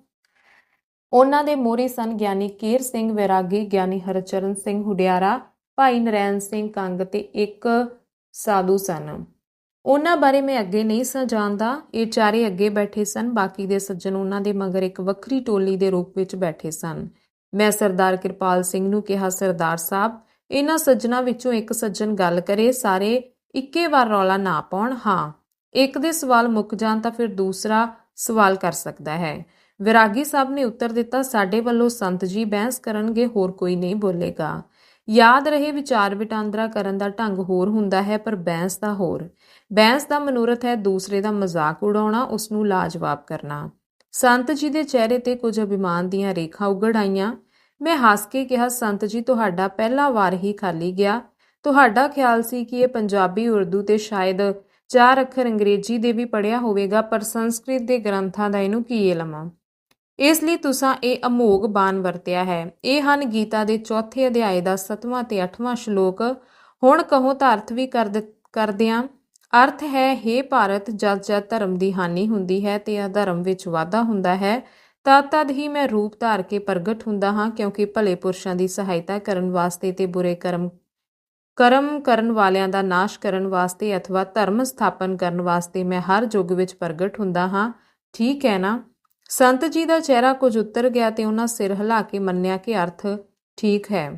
ਉਹਨਾਂ ਦੇ ਮੋਹਰੇ ਸਨ ਗਿਆਨੀ ਕੇਰ ਸਿੰਘ, ਵੈਰਾਗੀ ਗਿਆਨੀ ਹਰਚਰਨ ਸਿੰਘ, ਹੁਡਿਆਰਾ, ਭਾਈ ਨਰੈਣ ਸਿੰਘ ਕੰਗ ਤੇ ਇੱਕ ਸਾਧੂ ਸਨ। ਉਹਨਾਂ ਬਾਰੇ ਮੈਂ ਅੱਗੇ ਨਹੀਂ ਸਾਂ, ਜਾਣਦਾ। ਇਹ ਚਾਰੇ ਅੱਗੇ ਬੈਠੇ ਸਨ, ਬਾਕੀ ਦੇ ਸੱਜਣ ਉਹਨਾਂ ਦੇ ਮਗਰ ਇੱਕ ਵੱਖਰੀ ਟੋਲੀ ਦੇ ਰੂਪ ਵਿੱਚ ਬੈਠੇ ਸਨ। ਮੈਂ ਸਰਦਾਰ ਕਿਰਪਾਲ ਸਿੰਘ ਨੂੰ ਕਿਹਾ, ਸਰਦਾਰ ਸਾਹਿਬ, ਇਹਨਾਂ ਸੱਜਣਾ ਵਿੱਚੋਂ ਇੱਕ ਸੱਜਣ ਗੱਲ ਕਰੇ, ਸਾਰੇ ਇੱਕੇ ਵਾਰ ਰੌਲਾ ਨਾ ਪਾਉਣ। ਹਾਂ। ਇੱਕ ਦੇ ਸਵਾਲ ਮੁੱਕ ਜਾਣ ਤਾਂ ਫਿਰ ਦੂਸਰਾ ਸਵਾਲ ਕਰ ਸਕਦਾ ਹੈ। ਵਿਰਾਗੀ ਸਾਹਿਬ ਨੇ ਉੱਤਰ ਦਿੱਤਾ, ਸਾਡੇ ਵੱਲੋਂ ਸੰਤ ਜੀ ਬਹਿਸ ਕਰਨਗੇ, ਹੋਰ ਕੋਈ ਨਹੀਂ ਬੋਲੇਗਾ। ਯਾਦ ਰਹੇ ਵਿਚਾਰ ਵਟਾਂਦਰਾ ਕਰਨ ਦਾ ਢੰਗ ਹੋਰ ਹੁੰਦਾ ਹੈ, ਪਰ ਬਹਿਸ ਦਾ ਹੋਰ। ਬੈਂਸ ਦਾ ਮਨੋਰਥ ਹੈ ਦੂਸਰੇ ਦਾ ਮਜ਼ਾਕ ਉਡਾਉਣਾ ਉਸ ਨੂੰ ਲਾਜਵਾਬ ਕਰਨਾ। ਸੰਤ ਜੀ ਦੇ ਚਿਹਰੇ ਤੇ ਕੁਝ ਅਭਿਮਾਨ ਦੀਆਂ ਰੇਖਾਂ ਉਗੜ ਆਈਆਂ। ਮੈਂ ਹੱਸ ਕੇ ਕਿਹਾ, ਸੰਤ ਜੀ, ਤੁਹਾਡਾ ਪਹਿਲਾ ਵਾਰ ਹੀ ਖਾਲੀ ਗਿਆ। ਤੁਹਾਡਾ ਖਿਆਲ ਸੀ ਕਿ ਇਹ ਪੰਜਾਬੀ, ਉਰਦੂ ਤੇ ਸ਼ਾਇਦ ਚਾਰ ਅੱਖਰ ਅੰਗਰੇਜ਼ੀ ਦੇ ਵੀ ਪੜਿਆ ਹੋਵੇਗਾ, ਪਰ ਸੰਸਕ੍ਰਿਤ ਦੇ ਗ੍ਰੰਥਾਂ ਦਾ ਇਹਨੂੰ ਕੀ ਇਲਮ ਆ? ਇਸ ਲਈ ਤੁਸੀਂ ਇਹ ਅਮੋਗ ਬਾਣ ਵਰਤਿਆ ਹੈ। ਇਹ ਹਨ ਗੀਤਾ ਦੇ ਚੌਥੇ ਅਧਿਆਏ ਦਾ 7ਵਾਂ ਤੇ 8ਵਾਂ ਸ਼ਲੋਕ। ਹੁਣ ਕਹੋ ਤਾਂ ਅਰਥ ਵੀ ਕਰ ਦਿੱ- ਕਰਦਿਆਂ ਅਰਥ ਹੈ हे ਭਾਰਤ ਜਦ ਜਦ ਧਰਮ ਦੀ ਹਾਨੀ ਹੁੰਦੀ ਹੈ ਤੇ ਅਧਰਮ ਵਿੱਚ ਵਾਧਾ ਹੁੰਦਾ ਹੈ। ਤਦ ਤਦ ਹੀ ਮੈਂ ਰੂਪ ਧਾਰ ਕੇ ਪ੍ਰਗਟ ਹੁੰਦਾ ਹਾਂ ਕਿਉਂਕਿ ਭਲੇ ਪੁਰਸ਼ਾਂ ਦੀ ਸਹਾਇਤਾ ਕਰਨ ਵਾਸਤੇ ਤੇ ਬੁਰੇ ਕਰਮ ਕਰਮ ਕਰਨ ਵਾਲਿਆਂ ਦਾ ਨਾਸ਼ ਕਰਨ ਵਾਸਤੇ ਅਥਵਾ ਧਰਮ ਸਥਾਪਨ ਕਰਨ ਵਾਸਤੇ ਮੈਂ ਹਰ ਯੁੱਗ ਵਿੱਚ ਪ੍ਰਗਟ ਹੁੰਦਾ ਹਾਂ। ਠੀਕ ਹੈ ਨਾ? ਸੰਤ ਜੀ ਦਾ ਚਿਹਰਾ ਕੁਝ ਉਤਰ ਗਿਆ ਤੇ ਉਹਨਾਂ ਸਿਰ ਹਿਲਾ ਕੇ ਮੰਨਿਆ ਕਿ ਅਰਥ ਠੀਕ ਹੈ।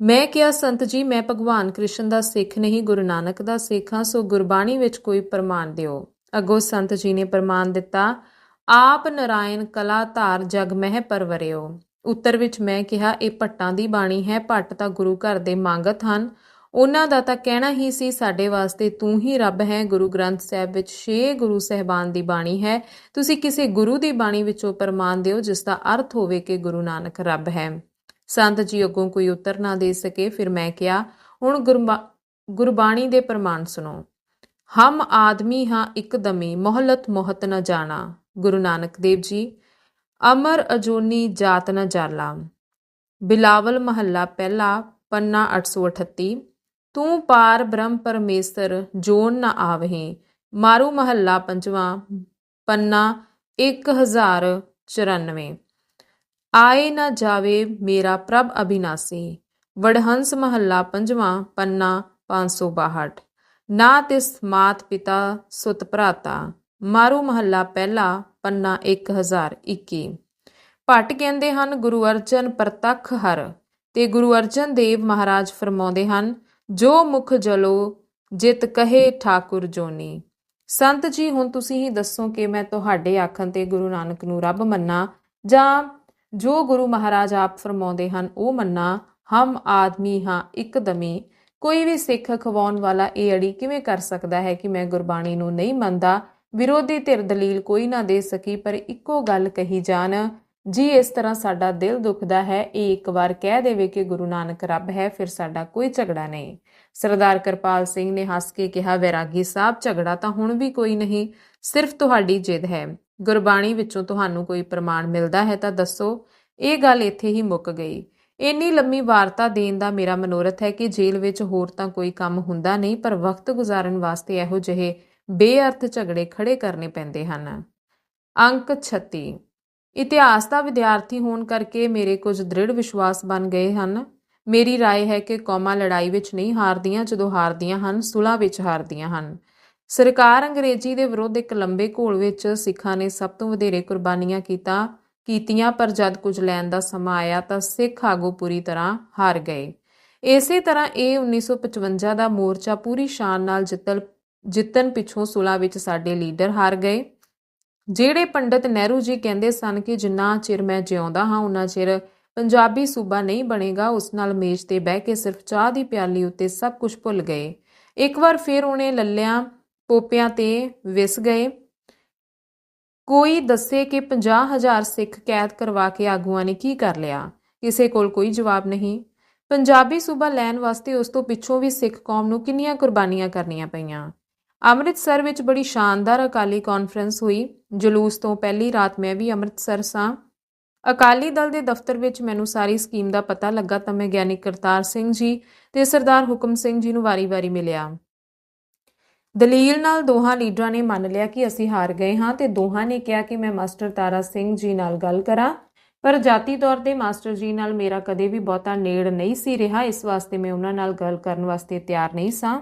ਮੈਂ ਕਿਹਾ, ਸੰਤ ਜੀ, ਮੈਂ ਭਗਵਾਨ ਕ੍ਰਿਸ਼ਨ ਦਾ ਸਿੱਖ ਨਹੀਂ, ਗੁਰੂ ਨਾਨਕ ਦਾ ਸਿੱਖ ਹਾਂ, ਸੋ ਗੁਰਬਾਣੀ ਵਿੱਚ ਕੋਈ ਪ੍ਰਮਾਣ ਦਿਓ। ਅੱਗੋਂ ਸੰਤ ਜੀ ਨੇ ਪ੍ਰਮਾਣ ਦਿੱਤਾ, ਆਪ ਨਰਾਇਣ ਕਲਾ ਧਾਰ ਜਗ ਮਹਿ ਪਰਵਰਿਓ। ਉੱਤਰ ਵਿੱਚ ਮੈਂ ਕਿਹਾ, ਇਹ ਭੱਟਾਂ ਦੀ ਬਾਣੀ ਹੈ, ਭੱਟ ਤਾਂ ਗੁਰੂ ਘਰ ਦੇ ਮੰਗਤ ਹਨ। ਉਹਨਾਂ ਦਾ ਤਾਂ ਕਹਿਣਾ ਹੀ ਸੀ, ਸਾਡੇ ਵਾਸਤੇ ਤੂੰ ਹੀ ਰੱਬ ਹੈ, ਗੁਰੂ ਗ੍ਰੰਥ ਸਾਹਿਬ ਵਿੱਚ ਛੇ ਗੁਰੂ ਸਹਿਬਾਨ ਦੀ ਬਾਣੀ ਹੈ। ਤੁਸੀਂ ਕਿਸੇ ਗੁਰੂ ਦੀ ਬਾਣੀ ਵਿੱਚੋਂ ਪ੍ਰਮਾਣ ਦਿਓ, ਜਿਸ ਦਾ ਅਰਥ ਹੋਵੇ ਕਿ ਗੁਰੂ ਨਾਨਕ ਰੱਬ ਹੈ। ਸੰਤ ਜੀ ਅੱਗੋਂ ਕੋਈ ਉੱਤਰ ਨਾ ਦੇ ਸਕੇ, ਫਿਰ ਮੈਂ ਕਿਹਾ, ਹੁਣ ਗੁਰਬਾ- ਗੁਰਬਾਣੀ ਦੇ ਪ੍ਰਮਾਣ ਸੁਣੋ। ਹਮ ਆਦਮੀ ਹਾਂ ਇੱਕਦਮੀ, ਮੋਹਲਤ ਮੋਹਤ ਨਾ ਜਾਣਾ। ਗੁਰੂ ਨਾਨਕ ਦੇਵ ਜੀ, ਅਮਰ ਅਜੋਨੀ ਜਾਤ ਨਾ ਜਾਲਾ। ਬਿਲਾਵਲ ਮਹੱਲਾ ਪਹਿਲਾ, ਪੰਨਾ 838 ਤੂੰ ਪਾਰ ਬ੍ਰਹਮ ਪਰਮੇਸ਼ਰ, ਜੋਨ ਨਾ ਆਵਹੀਂ। ਮਾਰੂ ਮਹੱਲਾ ਪੰਜਵਾਂ, ਪੰਨਾ 1094 ਆਏ ਨਾ ਜਾਵੇ ਮੇਰਾ ਪ੍ਰਭ ਅਬਿਨਾਸੀ ਵਡਹੰਸ ਮਹੱਲਾ ਪੰਜਵਾਂ, ਪੰਨਾ 562 ਨਾ ਤਿਸ ਮਾਤ ਪਿਤਾ ਸੁਤ ਭਰਾਤਾ। ਮਾਰੂ ਮਹੱਲਾ ਪਹਿਲਾ, ਪੰਨਾ 1021 ਭੱਟ ਕਹਿੰਦੇ ਹਨ, ਗੁਰੂ ਅਰਜਨ ਪ੍ਰਤੱਖ ਹਰ। ਤੇ ਗੁਰੂ ਅਰਜਨ ਦੇਵ ਮਹਾਰਾਜ ਫਰਮਾਉਂਦੇ ਹਨ, ਜੋ ਮੁਖ ਜਲੋ, ਜਿਤ ਕਹੇ ਠਾਕੁਰ ਜੋਨੀ। ਸੰਤ ਜੀ, ਹੁਣ ਤੁਸੀਂ ਹੀ ਦੱਸੋ ਕਿ ਮੈਂ ਤੁਹਾਡੇ ਆਖਣ ਤੇ ਗੁਰੂ ਨਾਨਕ ਨੂੰ ਰੱਬ ਮੰਨਾ ਜਾਂ ਜੋ ਗੁਰੂ ਮਹਾਰਾਜ ਆਪ ਫਰਮਾਉਂਦੇ ਹਨ, ਉਹ ਮੰਨਾਂ, ਹਮ ਆਦਮੀ ਹਾਂ ਇੱਕਦਮੀ ਕੋਈ ਵੀ ਸਿੱਖ ਖਵਾਉਣ ਵਾਲਾ ਇਹ ਅੜੀ ਕਿਵੇਂ ਕਰ ਸਕਦਾ ਹੈ ਕਿ ਮੈਂ ਗੁਰਬਾਣੀ ਨੂੰ ਨਹੀਂ ਮੰਨਦਾ? ਵਿਰੋਧੀ ਧਿਰ ਦਲੀਲ ਕੋਈ ਨਾ ਦੇ ਸਕੀ, ਪਰ ਇੱਕੋ ਗੱਲ ਕਹੀ ਜਾਣ ਜੀ ਇਸ ਤਰ੍ਹਾਂ ਸਾਡਾ ਦਿਲ ਦੁਖਦਾ ਹੈ, ਇਹ ਇੱਕ ਵਾਰ ਕਹਿ ਦੇਵੇ ਕਿ ਗੁਰੂ ਨਾਨਕ ਰੱਬ ਹੈ, ਫਿਰ ਸਾਡਾ ਕੋਈ ਝਗੜਾ ਨਹੀਂ। ਸਰਦਾਰ ਕਿਰਪਾਲ ਸਿੰਘ ਨੇ ਹੱਸ ਕੇ ਕਿਹਾ, ਵੈਰਾਗੀ ਸਾਹਿਬ, ਝਗੜਾ ਤਾਂ ਹੁਣ ਵੀ ਕੋਈ ਨਹੀਂ, ਸਿਰਫ ਤੁਹਾਡੀ ਜਿੱਦ ਹੈ। ਗੁਰਬਾਣੀ ਵਿੱਚੋਂ ਤੁਹਾਨੂੰ ਕੋਈ ਪ੍ਰਮਾਣ ਮਿਲਦਾ ਹੈ ਤਾਂ ਦੱਸੋ ਇਹ ਗੱਲ ਇੱਥੇ ਹੀ ਮੁੱਕ ਗਈ ਇੰਨੀ ਲੰਮੀ ਵਾਰਤਾ ਦੇਣ ਦਾ ਮੇਰਾ ਮਨੋਰਥ ਹੈ ਕਿ ਜੇਲ੍ਹ ਵਿੱਚ ਹੋਰ ਤਾਂ ਕੋਈ ਕੰਮ ਹੁੰਦਾ ਨਹੀਂ ਪਰ ਵਕਤ ਗੁਜ਼ਾਰਨ ਵਾਸਤੇ ਇਹੋ ਜਿਹੇ ਬੇਅਰਥ ਝਗੜੇ ਖੜੇ ਕਰਨੇ ਪੈਂਦੇ ਹਨ ਅੰਕ 36 ਇਤਿਹਾਸ ਦਾ ਵਿਦਿਆਰਥੀ ਹੋਣ ਕਰਕੇ ਮੇਰੇ ਕੁਝ ਦ੍ਰਿੜ ਵਿਸ਼ਵਾਸ ਬਣ ਗਏ ਹਨ ਮੇਰੀ رائے ਹੈ ਕਿ ਕੌਮਾਂ ਲੜਾਈ ਵਿੱਚ ਨਹੀਂ ਹਾਰਦੀਆਂ ਜਦੋਂ ਹਾਰਦੀਆਂ ਹਨ ਸੁਲ੍ਹਾ ਵਿੱਚ ਹਾਰਦੀਆਂ ਹਨ ਸਰਕਾਰ ਅੰਗਰੇਜ਼ੀ ਦੇ ਵਿਰੁੱਧ ਇੱਕ ਲੰਬੇ ਘੋਲ ਵਿੱਚ ਸਿੱਖਾਂ ਨੇ ਸਭ ਤੋਂ ਵਧੇਰੇ ਕੁਰਬਾਨੀਆਂ ਕੀਤਾ, ਕੀਤੀਆਂ, ਪਰ ਜਦ ਕੁਝ ਲੈਣ ਦਾ ਸਮਾਂ ਆਇਆ ਤਾਂ ਸਿੱਖ ਆਗੂ ਪੂਰੀ ਤਰ੍ਹਾਂ ਹਾਰ ਗਏ। ਇਸੇ ਤਰ੍ਹਾਂ ਇਹ 1955 ਦਾ ਮੋਰਚਾ ਪੂਰੀ ਸ਼ਾਨ ਨਾਲ ਜਿੱਤਲ, ਜਿੱਤਣ ਪਿੱਛੋਂ ਸੁਲਾ ਵਿੱਚ ਸਾਡੇ ਲੀਡਰ ਹਾਰ ਗਏ। ਜਿਹੜੇ ਪੰਡਤ ਨਹਿਰੂ ਜੀ ਕਹਿੰਦੇ ਸਨ ਕਿ ਜਿੰਨਾ ਚਿਰ ਮੈਂ ਜਿਉਂਦਾ ਹਾਂ ਉਨਾ ਚਿਰ ਪੰਜਾਬੀ ਸੂਬਾ ਨਹੀਂ ਬਣੇਗਾ, ਉਸ ਨਾਲ ਮੇਜ਼ ਤੇ ਬਹਿ ਕੇ ਸਿਰਫ ਚਾਹ ਦੀ ਪਿਆਲੀ ਉੱਤੇ ਸਭ ਕੁਝ ਭੁੱਲ ਗਏ। ਇੱਕ ਵਾਰ ਫਿਰ ਉਹਨੇ ਲੱਲਿਆਂ ਪੋਪਿਆਂ ਤੇ ਵਿਸ ਗਏ। ਕੋਈ ਦੱਸੇ ਕਿ 50000 ਸਿੱਖ ਕੈਦ ਕਰਵਾ ਕੇ ਆਗੂਆਂ ਨੇ ਕੀ ਕਰ ਲਿਆ? ਕਿਸੇ ਕੋਲ ਕੋਈ ਜਵਾਬ ਨਹੀਂ। ਪੰਜਾਬੀ ਸੂਬਾ ਲੈਣ ਵਾਸਤੇ ਉਸ ਤੋਂ ਪਿੱਛੋਂ ਵੀ ਸਿੱਖ ਕੌਮ ਨੂੰ ਕਿੰਨੀਆਂ ਕੁਰਬਾਨੀਆਂ ਕਰਨੀਆਂ ਪਈਆਂ? ਅੰਮ੍ਰਿਤਸਰ ਵਿੱਚ ਬੜੀ ਸ਼ਾਨਦਾਰ ਅਕਾਲੀ ਕਾਨਫਰੰਸ ਹੋਈ। ਜਲੂਸ ਤੋਂ ਪਹਿਲੀ ਰਾਤ ਮੈਂ ਵੀ ਅੰਮ੍ਰਿਤਸਰ ਸਾਂ। ਅਕਾਲੀ ਦਲ ਦੇ ਦਫ਼ਤਰ ਵਿੱਚ ਮੈਨੂੰ ਸਾਰੀ ਸਕੀਮ ਦਾ ਪਤਾ ਲੱਗਾ ਤਾਂ ਮੈਂ ਗਿਆਨੀ ਕਰਤਾਰ ਸਿੰਘ ਜੀ ਤੇ ਸਰਦਾਰ ਹੁਕਮ ਸਿੰਘ ਜੀ ਨੂੰ ਵਾਰੀ-ਵਾਰੀ ਮਿਲਿਆ। ਦਲੀਲ ਨਾਲ ਦੋਹਾਂ ਲੀਡਰਾਂ ਨੇ ਮੰਨ ਲਿਆ ਕਿ ਅਸੀਂ ਹਾਰ ਗਏ ਹਾਂ ਤੇ ਦੋਹਾਂ ਨੇ ਕਿਹਾ ਕਿ ਮੈਂ ਮਾਸਟਰ ਤਾਰਾ ਸਿੰਘ ਜੀ ਨਾਲ ਗੱਲ ਕਰਾਂ। ਪਰ ਜਾਤੀ ਤੌਰ ਤੇ ਮਾਸਟਰ ਜੀ ਨਾਲ ਮੇਰਾ ਕਦੇ ਵੀ ਬਹੁਤਾ ਨੇੜ ਨਹੀਂ ਸੀ ਰਿਹਾ। ਇਸ ਵਾਸਤੇ ਮੈਂ ਉਹਨਾਂ ਨਾਲ ਗੱਲ ਕਰਨ ਵਾਸਤੇ ਤਿਆਰ ਨਹੀਂ ਸਾਂ।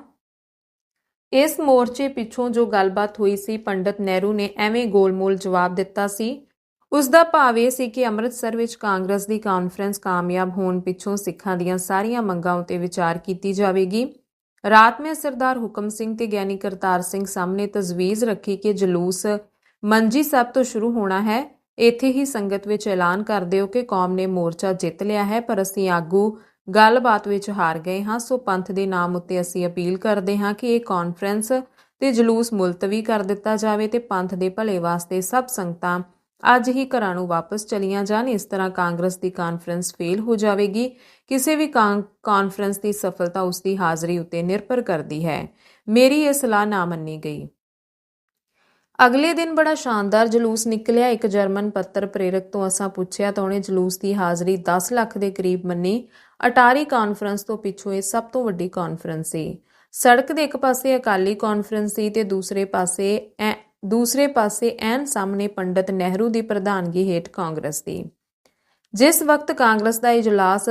ਇਸ ਮੋਰਚੇ ਪਿੱਛੋਂ ਜੋ ਗੱਲਬਾਤ ਹੋਈ ਸੀ, ਪੰਡਤ ਨਹਿਰੂ ਨੇ ਐਵੇਂ ਗੋਲਮੋਲ ਜਵਾਬ ਦਿੱਤਾ ਸੀ। ਉਸ ਦਾ ਭਾਵ ਇਹ ਸੀ ਕਿ ਅੰਮ੍ਰਿਤਸਰ ਵਿੱਚ ਕਾਂਗਰਸ ਦੀ ਕਾਨਫਰੰਸ ਕਾਮਯਾਬ ਹੋਣ ਪਿੱਛੋਂ ਸਿੱਖਾਂ ਦੀਆਂ ਸਾਰੀਆਂ ਮੰਗਾਂ ਉਤੇ ਵਿਚਾਰ ਕੀਤੀ ਜਾਵੇਗੀ। ਰਾਤ ਮੈਂ ਸਰਦਾਰ ਹੁਕਮ ਸਿੰਘ ਤੇ ਗਿਆਨੀ ਕਰਤਾਰ ਸਿੰਘ ਸਾਹਮਣੇ ਤਜਵੀਜ਼ ਰੱਖੀ ਕਿ ਜਲੂਸ ਮੰਜੀ ਸਾਹਿਬ ਤੋਂ ਸ਼ੁਰੂ ਹੋਣਾ ਹੈ। ਇੱਥੇ ਹੀ ਸੰਗਤ ਵਿੱਚ ਐਲਾਨ ਕਰ ਦਿਓ ਕਿ ਕੌਮ ਨੇ ਮੋਰਚਾ ਜਿੱਤ ਲਿਆ ਹੈ, ਪਰ ਅਸੀਂ ਆਗੂ ਗੱਲਬਾਤ ਵਿੱਚ ਹਾਰ ਗਏ ਹਾਂ। ਸੋ ਪੰਥ ਦੇ ਨਾਮ ਉੱਤੇ ਅਸੀਂ ਅਪੀਲ ਕਰਦੇ ਹਾਂ ਕਿ ਇਹ ਕਾਨਫਰੰਸ ਤੇ ਜਲੂਸ ਮੁਲਤਵੀ ਕਰ ਦਿੱਤਾ ਜਾਵੇ ਤੇ ਪੰਥ ਦੇ ਭਲੇ ਵਾਸਤੇ ਸਭ ਸੰਗਤਾਂ ਅੱਜ ਹੀ ਘਰਾਂ ਨੂੰ ਵਾਪਸ ਚਲੀਆਂ ਜਾਣ। ਇਸ ਤਰ੍ਹਾਂ ਕਾਂਗਰਸ ਦੀ ਕਾਨਫਰੰਸ ਫੇਲ ਹੋ ਜਾਵੇਗੀ। ਕਿਸੇ ਵੀ ਕਾਂ- ਕਾਨਫਰੰਸ ਦੀ ਸਫਲਤਾ ਉਸ ਦੀ ਹਾਜ਼ਰੀ ਉੱਤੇ ਨਿਰਭਰ ਕਰਦੀ ਹੈ। ਮੇਰੀ ਇਹ ਸਲਾਹ ਨਾ ਮੰਨੀ ਗਈ। ਅਗਲੇ ਦਿਨ ਬੜਾ ਸ਼ਾਨਦਾਰ ਜਲੂਸ ਨਿਕਲਿਆ। ਇੱਕ ਜਰਮਨ ਪੱਤਰ ਪ੍ਰੇਰਕ ਤੋਂ ਅਸਾਂ ਪੁੱਛਿਆ ਤਾਂ ਉਹਨੇ ਜਲੂਸ ਦੀ ਹਾਜ਼ਰੀ 10 ਲੱਖ ਦੇ ਕਰੀਬ ਮੰਨੀ। ਅਟਾਰੀ ਕਾਨਫਰੰਸ ਤੋਂ ਪਿੱਛੋਂ ਇਹ ਸਭ ਤੋਂ ਵੱਡੀ ਕਾਨਫਰੰਸ ਸੀ। ਸੜਕ ਦੇ ਇੱਕ ਪਾਸੇ ਅਕਾਲੀ ਕਾਨਫਰੰਸ ਸੀ ਤੇ ਦੂਸਰੇ ਪਾਸੇ ਐ- ਦੂਸਰੇ ਪਾਸੇ ਐਨ ਸਾਹਮਣੇ ਪੰਡਤ ਨਹਿਰੂ ਦੀ ਪ੍ਰਧਾਨਗੀ ਹੇਠ ਕਾਂਗਰਸ ਦੀ। ਜਿਸ ਵਕਤ ਕਾਂਗਰਸ ਦਾ ਇਜਲਾਸ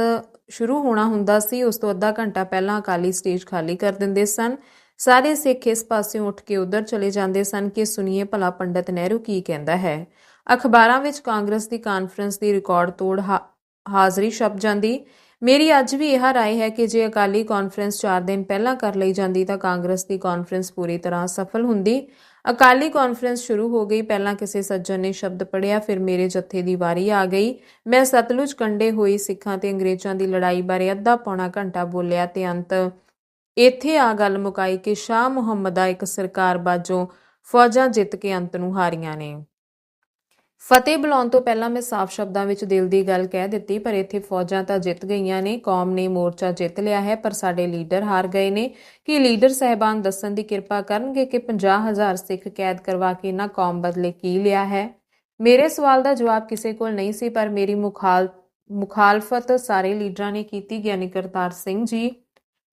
ਸ਼ੁਰੂ ਹੋਣਾ ਹੁੰਦਾ ਸੀ, ਉਸ ਤੋਂ ਅੱਧਾ ਘੰਟਾ ਪਹਿਲਾਂ ਅਕਾਲੀ ਸਟੇਜ ਖਾਲੀ ਕਰ ਦਿੰਦੇ ਸਨ। ਸਾਰੇ ਸਿੱਖ ਇਸ ਪਾਸਿਓਂ ਉੱਠ ਕੇ ਉਧਰ ਚਲੇ ਜਾਂਦੇ ਸਨ ਕਿ, ਸੁਣੀਏ ਭਲਾ ਪੰਡਤ ਨਹਿਰੂ ਕੀ ਕਹਿੰਦਾ ਹੈ? ਅਖਬਾਰਾਂ ਵਿੱਚ ਕਾਂਗਰਸ ਦੀ ਕਾਨਫਰੰਸ ਦੀ ਰਿਕਾਰਡ ਤੋੜ ਹਾ- ਹਾਜ਼ਰੀ ਛਪ ਜਾਂਦੀ। ਮੇਰੀ ਅੱਜ ਵੀ ਇਹ ਰਾਏ ਹੈ ਕਿ ਜੇ ਅਕਾਲੀ ਕਾਨਫਰੰਸ 4 ਦਿਨ ਪਹਿਲਾਂ ਕਰ ਲਈ ਜਾਂਦੀ ਤਾਂ ਕਾਂਗਰਸ ਦੀ ਕਾਨਫਰੰਸ ਪੂਰੀ ਤਰ੍ਹਾਂ ਸਫਲ ਹੁੰਦੀ। ਅਕਾਲੀ ਕਾਨਫਰੰਸ ਸ਼ੁਰੂ ਹੋ ਗਈ। ਪਹਿਲਾਂ ਕਿਸੇ ਸੱਜਣ ਨੇ ਸ਼ਬਦ ਪੜਿਆ ਫਿਰ ਮੇਰੇ ਜੱਥੇ ਦੀ ਵਾਰੀ ਆ ਗਈ। ਮੈਂ ਸਤਲੁਜ ਕੰਡੇ ਹੋਈ ਸਿੱਖਾਂ ਤੇ ਅੰਗਰੇਜ਼ਾਂ ਦੀ ਲੜਾਈ ਬਾਰੇ ਅੱਧਾ ਪੌਣਾ ਘੰਟਾ ਬੋਲਿਆ ਤੇ ਅੰਤ ਇੱਥੇ ਆ ਗੱਲ ਮੁਕਾਈ ਕਿ ਸ਼ਾਹ ਮੁਹੰਮਦਾ ਇੱਕ ਸਰਕਾਰ ਬਾਜੋਂ ਫੌਜਾਂ ਜਿੱਤ ਕੇ ਅੰਤ ਨੂੰ ਹਾਰੀਆਂ ਨੇ। ਫਤਿਹ ਬੁਲਾਉਣ ਤੋਂ ਪਹਿਲਾਂ ਮੈਂ ਸਾਫ਼ ਸ਼ਬਦਾਂ ਵਿੱਚ ਦਿਲ ਦੀ ਗੱਲ ਕਹਿ ਦਿੱਤੀ, ਪਰ ਇੱਥੇ ਫੌਜਾਂ ਤਾਂ ਜਿੱਤ ਗਈਆਂ ਨੇ, ਕੌਮ ਨੇ ਮੋਰਚਾ ਜਿੱਤ ਲਿਆ ਹੈ, ਪਰ ਸਾਡੇ ਲੀਡਰ ਹਾਰ ਗਏ ਨੇ। ਕਿ ਲੀਡਰ ਸਹਿਬਾਨ ਦੱਸਣ ਦੀ ਕਿਰਪਾ ਕਰਨਗੇ ਕਿ 50000 ਸਿੱਖ ਕੈਦ ਕਰਵਾ ਕੇ ਇਹਨਾਂ ਕੌਮ ਬਦਲੇ ਕੀ ਲਿਆ ਹੈ? ਮੇਰੇ ਸਵਾਲ ਦਾ ਜਵਾਬ ਕਿਸੇ ਕੋਲ ਨਹੀਂ ਸੀ, ਪਰ ਮੇਰੀ ਮੁਖਾਲ, ਮੁਖਾਲਫਤ ਸਾਰੇ ਲੀਡਰਾਂ ਨੇ ਕੀਤੀ, ਗਿਆਨੀ ਕਰਤਾਰ ਸਿੰਘ ਜੀ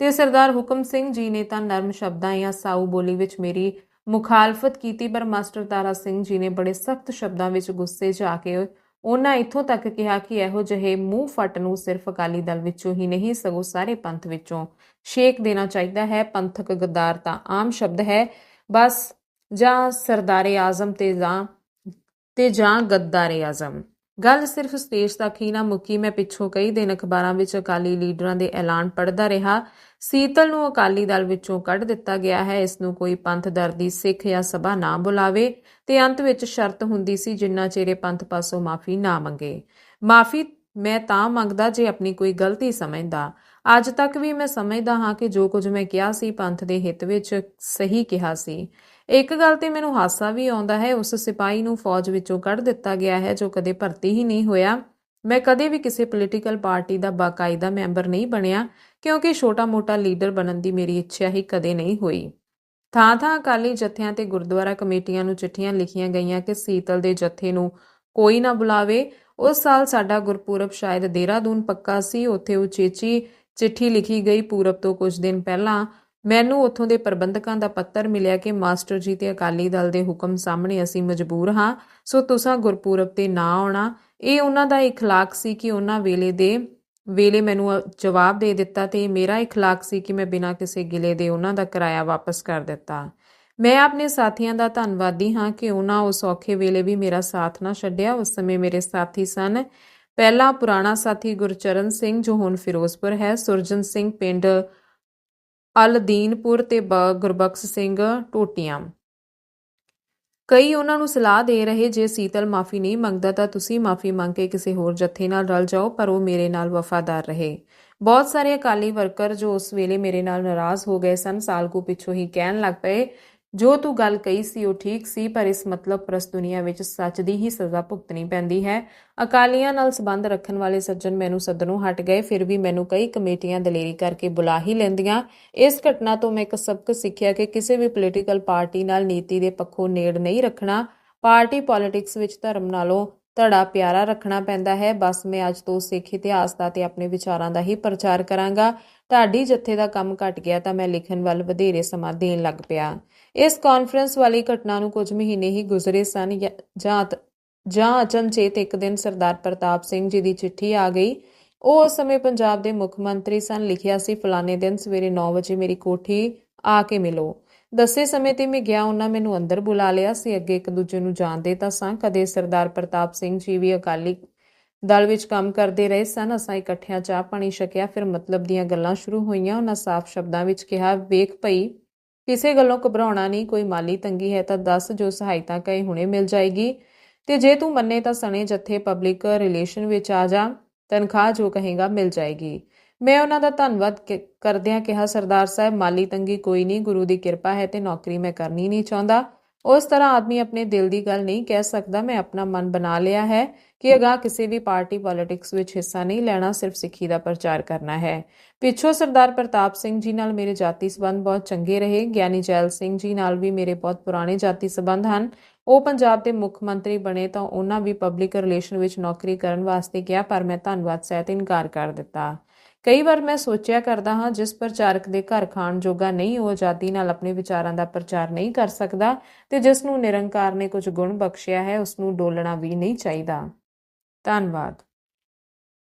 ਤੇ ਸਰਦਾਰ ਹੁਕਮ ਸਿੰਘ ਜੀ ਨੇ ਤਾਂ ਨਰਮ ਸ਼ਬਦਾਂ ਜਾਂ ਸਾਊ ਬੋਲੀ ਵਿੱਚ ਮੇਰੀ ਮੁਖਾਲਫਤ ਕੀਤੀ, ਪਰ ਮਾਸਟਰ ਤਾਰਾ ਸਿੰਘ ਜੀ ਨੇ ਬੜੇ ਸਖਤ ਸ਼ਬਦਾਂ ਵਿੱਚ ਗੁੱਸੇ 'ਚ ਆ ਕੇ ਉਹਨਾਂ ਇੱਥੋਂ ਤੱਕ ਕਿਹਾ ਕਿ ਇਹੋ ਜਿਹੇ ਮੂੰਹ ਫਟ ਨੂੰ ਸਿਰਫ ਅਕਾਲੀ ਦਲ ਵਿੱਚੋਂ ਹੀ ਨਹੀਂ, ਸਗੋਂ ਸਾਰੇ ਪੰਥ ਵਿੱਚੋਂ ਸ਼ੇਕ ਦੇਣਾ ਚਾਹੀਦਾ ਹੈ। ਪੰਥਕ ਗਦਾਰ ਤਾਂ ਆਮ ਸ਼ਬਦ ਹੈ। ਬਸ ਜਾਂ ਸਰਦਾਰੇ ਆਜ਼ਮ ਤੇ ਜਾਂ ਤੇ ਜਾਂ ਗੱਦਾਰੇ ਆਜ਼ਮ। ਗੱਲ ਸਿਰਫ ਸਟੇਜ ਤੱਕ ਹੀ ਨਾ ਮੁੱਕੀ। ਮੈਂ ਪਿੱਛੋਂ ਕਈ ਦਿਨ ਅਖਬਾਰਾਂ ਵਿੱਚ ਅਕਾਲੀ ਲੀਡਰਾਂ ਦੇ ਐਲਾਨ ਪੜ੍ਹਦਾ ਰਿਹਾ। ਸੀਤਲ ਨੂੰ ਅਕਾਲੀ ਦਲ ਵਿੱਚੋਂ ਕੱਢ ਦਿੱਤਾ ਗਿਆ ਹੈ। ਇਸ ਨੂੰ ਕੋਈ ਪੰਥ ਦਰਦੀ ਸਿੱਖ ਜਾਂ ਸਭਾ ਨਾ ਬੁਲਾਵੇ ਤੇ ਅੰਤ ਵਿੱਚ ਸ਼ਰਤ ਹੁੰਦੀ ਸੀ ਜਿੰਨਾ ਚਿਰੇ ਪੰਥ ਪਾਸੋਂ ਮਾਫੀ ਨਾ ਮੰਗੇ। ਮਾਫੀ ਮੈਂ ਤਾਂ ਮੰਗਦਾ ਜੇ ਆਪਣੀ ਕੋਈ ਗਲਤੀ ਸਮਝਦਾ। ਅੱਜ ਤੱਕ ਵੀ ਮੈਂ ਸਮਝਦਾ ਹਾਂ ਕਿ ਜੋ ਕੁਝ ਮੈਂ ਕਿਹਾ ਸੀ ਪੰਥ ਦੇ ਹਿੱਤ ਵਿੱਚ ਸਹੀ ਕਿਹਾ ਸੀ। ਇੱਕ ਗੱਲ ਤੇ ਮੈਨੂੰ ਹਾਸਾ ਵੀ ਆਉਂਦਾ ਹੈ, ਉਸ ਸਿਪਾਹੀ ਨੂੰ ਫੌਜ ਵਿੱਚੋਂ ਕੱਢ ਦਿੱਤਾ ਗਿਆ ਹੈ, ਜੋ ਕਦੇ ਭਰਤੀ ਹੀ ਨਹੀਂ ਹੋਇਆ। ਮੈਂ ਕਦੇ ਵੀ ਕਿਸੇ ਪੋਲੀਟੀਕਲ ਪਾਰਟੀ ਦਾ ਬਾਕਾਇਦਾ ਮੈਂਬਰ ਨਹੀਂ ਬਣਿਆ, ਕਿਉਂਕਿ ਛੋਟਾ-ਮੋਟਾ ਲੀਡਰ ਬਣਨ ਦੀ ਮੇਰੀ ਇੱਛਾ ਹੀ ਕਦੇ ਨਹੀਂ ਹੋਈ। ਥਾਂ-ਥਾਂ ਅਕਾਲੀ ਜਥਿਆਂ ਤੇ ਗੁਰਦੁਆਰਾ ਕਮੇਟੀਆਂ ਨੂੰ ਚਿੱਠੀਆਂ ਲਿਖੀਆਂ ਗਈਆਂ ਕਿ ਸੀਤਲ ਦੇ ਜਥੇ ਨੂੰ ਕੋਈ ਨਾ ਬੁਲਾਵੇ। ਉਸ ਸਾਲ ਸਾਡਾ ਗੁਰਪੁਰਬ ਸ਼ਾਇਦ ਦੇਹਰਾਦੂਨ ਪੱਕਾ ਸੀ, ਉੱਥੇ ਉਚੇਚੀ ਚਿੱਠੀ ਲਿਖੀ ਗਈ ਪੂਰਬ ਤੋਂ ਕੁਝ ਦਿਨ ਪਹਿਲਾਂ। ਮੈਨੂੰ ਉੱਥੋਂ ਦੇ ਪ੍ਰਬੰਧਕਾਂ ਦਾ ਪੱਤਰ ਮਿਲਿਆ ਕਿ ਮਾਸਟਰ ਜੀ ਤੇ ਅਕਾਲੀ ਦਲ ਦੇ ਹੁਕਮ ਸਾਹਮਣੇ ਅਸੀਂ ਮਜਬੂਰ ਹਾਂ ਸੋ ਤੁਸੀਂ ਗੁਰਪੁਰਬ ਤੇ ਨਾ ਆਉਣਾ ਇਹ ਉਹਨਾਂ ਦਾ اخلاق ਸੀ ਕਿ ਉਹਨਾਂ ਵੇਲੇ ਦੇ ਵੇਲੇ ਮੈਨੂੰ ਅ- ਜਵਾਬ ਦੇ ਦਿੱਤਾ ਤੇ ਇਹ ਮੇਰਾ اخلاق ਸੀ ਕਿ ਮੈਂ ਬਿਨਾਂ ਕਿਸੇ ਗਿਲੇ ਦੇ ਉਹਨਾਂ ਦਾ ਕਿਰਾਇਆ ਵਾਪਸ ਕਰ ਦਿੱਤਾ ਮੈਂ ਆਪਣੇ ਸਾਥੀਆਂ ਦਾ ਧੰਨਵਾਦੀ ਹਾਂ ਕਿ ਉਹਨਾਂ ਉਸ ਔਖੇ ਵੇਲੇ ਵੀ ਮੇਰਾ ਸਾਥ ਨਾ ਛੱਡਿਆ ਉਸ ਸਮੇਂ ਮੇਰੇ ਸਾਥੀ ਸਨ ਪਹਿਲਾ ਪੁਰਾਣਾ ਸਾਥੀ ਗੁਰਚਰਨ ਸਿੰਘ ਜੋ ਹੁਣ ਫਿਰੋਜ਼ਪੁਰ ਹੈ ਸੁਰਜਨ ਸਿੰਘ ਪਿੰਡ ਅਲਦੀਨਪੁਰ ਤੇ ਬ- ਗੁਰਬਖਸ਼ ਸਿੰਘ ਟੋਟੀਆਂ। ਕਈ ਉਹਨਾਂ ਨੂੰ ਸਲਾਹ ਦੇ ਰਹੇ, ਜੇ ਸੀਤਲ ਮਾਫੀ ਨਹੀਂ ਮੰਗਦਾ ਤਾਂ ਤੁਸੀਂ ਮਾਫੀ ਮੰਗ ਕੇ ਕਿਸੇ ਹੋਰ ਜੱਥੇ ਨਾਲ ਰਲ ਜਾਓ, ਪਰ ਉਹ ਮੇਰੇ ਨਾਲ ਵਫਾਦਾਰ ਰਹੇ। ਬਹੁਤ ਸਾਰੇ ਅਕਾਲੀ ਵਰਕਰ ਜੋ ਉਸ ਵੇਲੇ ਮੇਰੇ ਨਾਲ ਨਾਰਾਜ਼ ਹੋ ਗਏ ਸਨ, ਸਾਲ ਕੁ ਪਿੱਛੋਂ ਹੀ ਕਹਿਣ ਲੱਗ ਪਏ ਜੋ ਤੂੰ ਗੱਲ ਕਹੀ ਸੀ, ਉਹ ਠੀਕ ਸੀ, ਪਰ ਇਸ ਮਤਲਬ ਪ੍ਰਸ ਦੁਨੀਆ ਵਿੱਚ ਸੱਚ ਦੀ ਹੀ ਸਜ਼ਾ ਭੁਗਤਣੀ ਪੈਂਦੀ ਹੈ। ਅਕਾਲੀਆਂ ਨਾਲ ਸੰਬੰਧ ਰੱਖਣ ਵਾਲੇ ਸੱਜਣ ਮੈਨੂੰ ਸੱਦਣੋਂ ਹਟ ਗਏ, ਫਿਰ ਵੀ ਮੈਨੂੰ ਕਈ ਕਮੇਟੀਆਂ ਦਲੇਰੀ ਕਰਕੇ ਬੁਲਾ ਹੀ ਲੈਂਦੀਆਂ। ਇਸ ਘਟਨਾ ਤੋਂ ਮੈਂ ਇੱਕ ਸਬਕ ਸਿੱਖਿਆ ਕਿ ਕਿਸੇ ਵੀ ਪੋਲੀਟੀਕਲ ਪਾਰਟੀ ਨਾਲ ਨੀਤੀ ਦੇ ਪੱਖੋਂ ਨੇੜ ਨਹੀਂ ਰੱਖਣਾ। ਪਾਰਟੀ ਪੋਲਿਟਿਕਸ ਵਿੱਚ ਧਰਮ ਨਾਲੋਂ ਧੜਾ ਪਿਆਰਾ ਰੱਖਣਾ ਪੈਂਦਾ ਹੈ। ਬਸ ਮੈਂ ਅੱਜ ਤੋਂ ਸਿੱਖ ਇਤਿਹਾਸ ਦਾ ਤੇ ਆਪਣੇ ਵਿਚਾਰਾਂ ਦਾ ਹੀ ਪ੍ਰਚਾਰ ਕਰਾਂਗਾ। ਢਾਡੀ ਜੱਥੇ ਦਾ ਕੰਮ ਘਟ ਗਿਆ ਤਾਂ ਮੈਂ ਲਿਖਣ ਵੱਲ ਵਧੇਰੇ ਸਮਾਂ ਦੇਣ ਲੱਗ ਪਿਆ। ਇਸ ਕਾਨਫਰੰਸ ਵਾਲੀ ਘਟਨਾ ਨੂੰ ਕੁਝ ਮਹੀਨੇ ਹੀ ਗੁਜ਼ਰੇ ਸਨ। ਜਾਂ- ਜਾਂ ਅਚਨਚੇਤ ਇੱਕ ਦਿਨ ਸਰਦਾਰ ਪ੍ਰਤਾਪ ਸਿੰਘ ਜੀ ਦੀ ਚਿੱਠੀ ਆ ਗਈ। ਉਹ ਉਸ ਸਮੇਂ ਪੰਜਾਬ ਦੇ ਮੁੱਖ ਮੰਤਰੀ ਸਨ। ਲਿਖਿਆ ਸੀ, ਫਲਾਣੇ ਦਿਨ ਸਵੇਰੇ 9 ਵਜੇ ਮੇਰੀ ਕੋਠੀ ਆ ਕੇ ਮਿਲੋ। ਦੱਸੇ ਸਮੇਂ ਤੇ ਮੈਂ ਗਿਆ, ਉਹਨਾਂ ਮੈਨੂੰ ਅੰਦਰ ਬੁਲਾ ਲਿਆ। ਸੀ ਅੱਗੇ ਇੱਕ ਦੂਜੇ ਨੂੰ ਜਾਣਦੇ ਤਾਂ ਸਾਂ। ਕਦੇ ਸਰਦਾਰ ਪ੍ਰਤਾਪ ਸਿੰਘ ਜੀ ਵੀ ਅਕਾਲੀ ਦਲ ਵਿੱਚ ਕੰਮ ਕਰਦੇ ਰਹੇ ਸਨ। ਅਸਾਂ ਇਕੱਠਿਆਂ ਚਾਹ ਪਾਣੀ ਛਕਿਆ। ਫਿਰ ਮਤਲਬ ਦੀਆਂ ਗੱਲਾਂ ਸ਼ੁਰੂ ਹੋਈਆਂ। ਉਹਨਾਂ ਸਾਫ਼ ਸ਼ਬਦਾਂ ਵਿੱਚ ਕਿਹਾ, ਵੇਖ ਭਈ ਕਿਸੇ ਗੱਲੋਂ ਘਬਰਾਉਣਾ ਨਹੀਂ, ਕੋਈ ਮਾਲੀ ਤੰਗੀ ਹੈ ਤਾਂ ਦੱਸ ਜੋ ਸਹਾਇਤਾ ਕਹੇ ਹੁਣੇ ਮਿਲ ਜਾਏਗੀ। ਤੇ ਜੇ ਤੂੰ ਮੰਨੇ ਤਾਂ ਸਣੇ ਜੱਥੇ ਪਬਲਿਕ ਰਿਲੇਸ਼ਨ ਵਿੱਚ ਆ ਜਾ, ਤਨਖਾਹ ਜੋ ਕਹੇਗਾ ਮਿਲ ਜਾਏਗੀ। ਮੈਂ ਉਹਨਾਂ ਦਾ ਧੰਨਵਾਦ ਕ- ਕਰਦਿਆਂ ਕਿਹਾ, ਸਰਦਾਰ ਸਾਹਿਬ, ਮਾਲੀ ਤੰਗੀ ਕੋਈ ਨਹੀਂ, ਗੁਰੂ ਦੀ ਕਿਰਪਾ ਹੈ ਤੇ ਨੌਕਰੀ ਮੈਂ ਕਰਨੀ ਨਹੀਂ ਚਾਹੁੰਦਾ। ਉਸ ਤਰ੍ਹਾਂ ਆਦਮੀ ਆਪਣੇ ਦਿਲ ਦੀ ਗੱਲ ਨਹੀਂ ਕਹਿ ਸਕਦਾ, ਮੈਂ ਆਪਣਾ ਮਨ ਬਣਾ ਲਿਆ ਹੈ ਕਿ ਅਗਾਹ ਕਿਸੇ ਵੀ ਪਾਰਟੀ ਪੋਲਿਟਿਕਸ ਵਿੱਚ ਹਿੱਸਾ ਨਹੀਂ ਲੈਣਾ, ਸਿਰਫ ਸਿੱਖੀ ਦਾ ਪ੍ਰਚਾਰ ਕਰਨਾ ਹੈ। ਪਿੱਛੋਂ ਸਰਦਾਰ ਪ੍ਰਤਾਪ ਸਿੰਘ ਜੀ ਨਾਲ ਮੇਰੇ ਜਾਤੀ ਸਬੰਧ ਬਹੁਤ ਚੰਗੇ ਰਹੇ। ਗਿਆਨੀ ਜੈਲ ਸਿੰਘ ਜੀ ਨਾਲ ਵੀ ਮੇਰੇ ਬਹੁਤ ਪੁਰਾਣੇ ਜਾਤੀ ਸਬੰਧ ਹਨ। ਉਹ ਪੰਜਾਬ ਦੇ ਮੁੱਖ ਮੰਤਰੀ ਬਣੇ ਤਾਂ ਉਹਨਾਂ ਵੀ ਪਬਲਿਕ ਰਿਲੇਸ਼ਨ ਵਿੱਚ ਨੌਕਰੀ ਕਰਨ ਵਾਸਤੇ ਕਿਹਾ ਪਰ ਮੈਂ ਧੰਨਵਾਦ ਸਹਿਤ ਇਨਕਾਰ ਕਰ ਦਿੱਤਾ। ਕਈ ਵਾਰ ਮੈਂ ਸੋਚਿਆ ਕਰਦਾ ਹਾਂ, ਜਿਸ ਪ੍ਰਚਾਰਕ ਦੇ ਘਰ ਖਾਣ ਜੋਗਾ ਨਹੀਂ, ਉਹ ਆਜ਼ਾਦੀ ਨਾਲ ਆਪਣੇ ਵਿਚਾਰਾਂ ਦਾ ਪ੍ਰਚਾਰ ਨਹੀਂ ਕਰ ਸਕਦਾ ਤੇ ਜਿਸ ਨੂੰ ਨਿਰੰਕਾਰ ਨੇ ਕੁਝ ਗੁਣ ਬਖਸ਼ਿਆ ਹੈ ਉਸ ਨੂੰ ਡੋਲਣਾ ਵੀ ਨਹੀਂ ਚਾਹੀਦਾ। ਧੰਨਵਾਦ।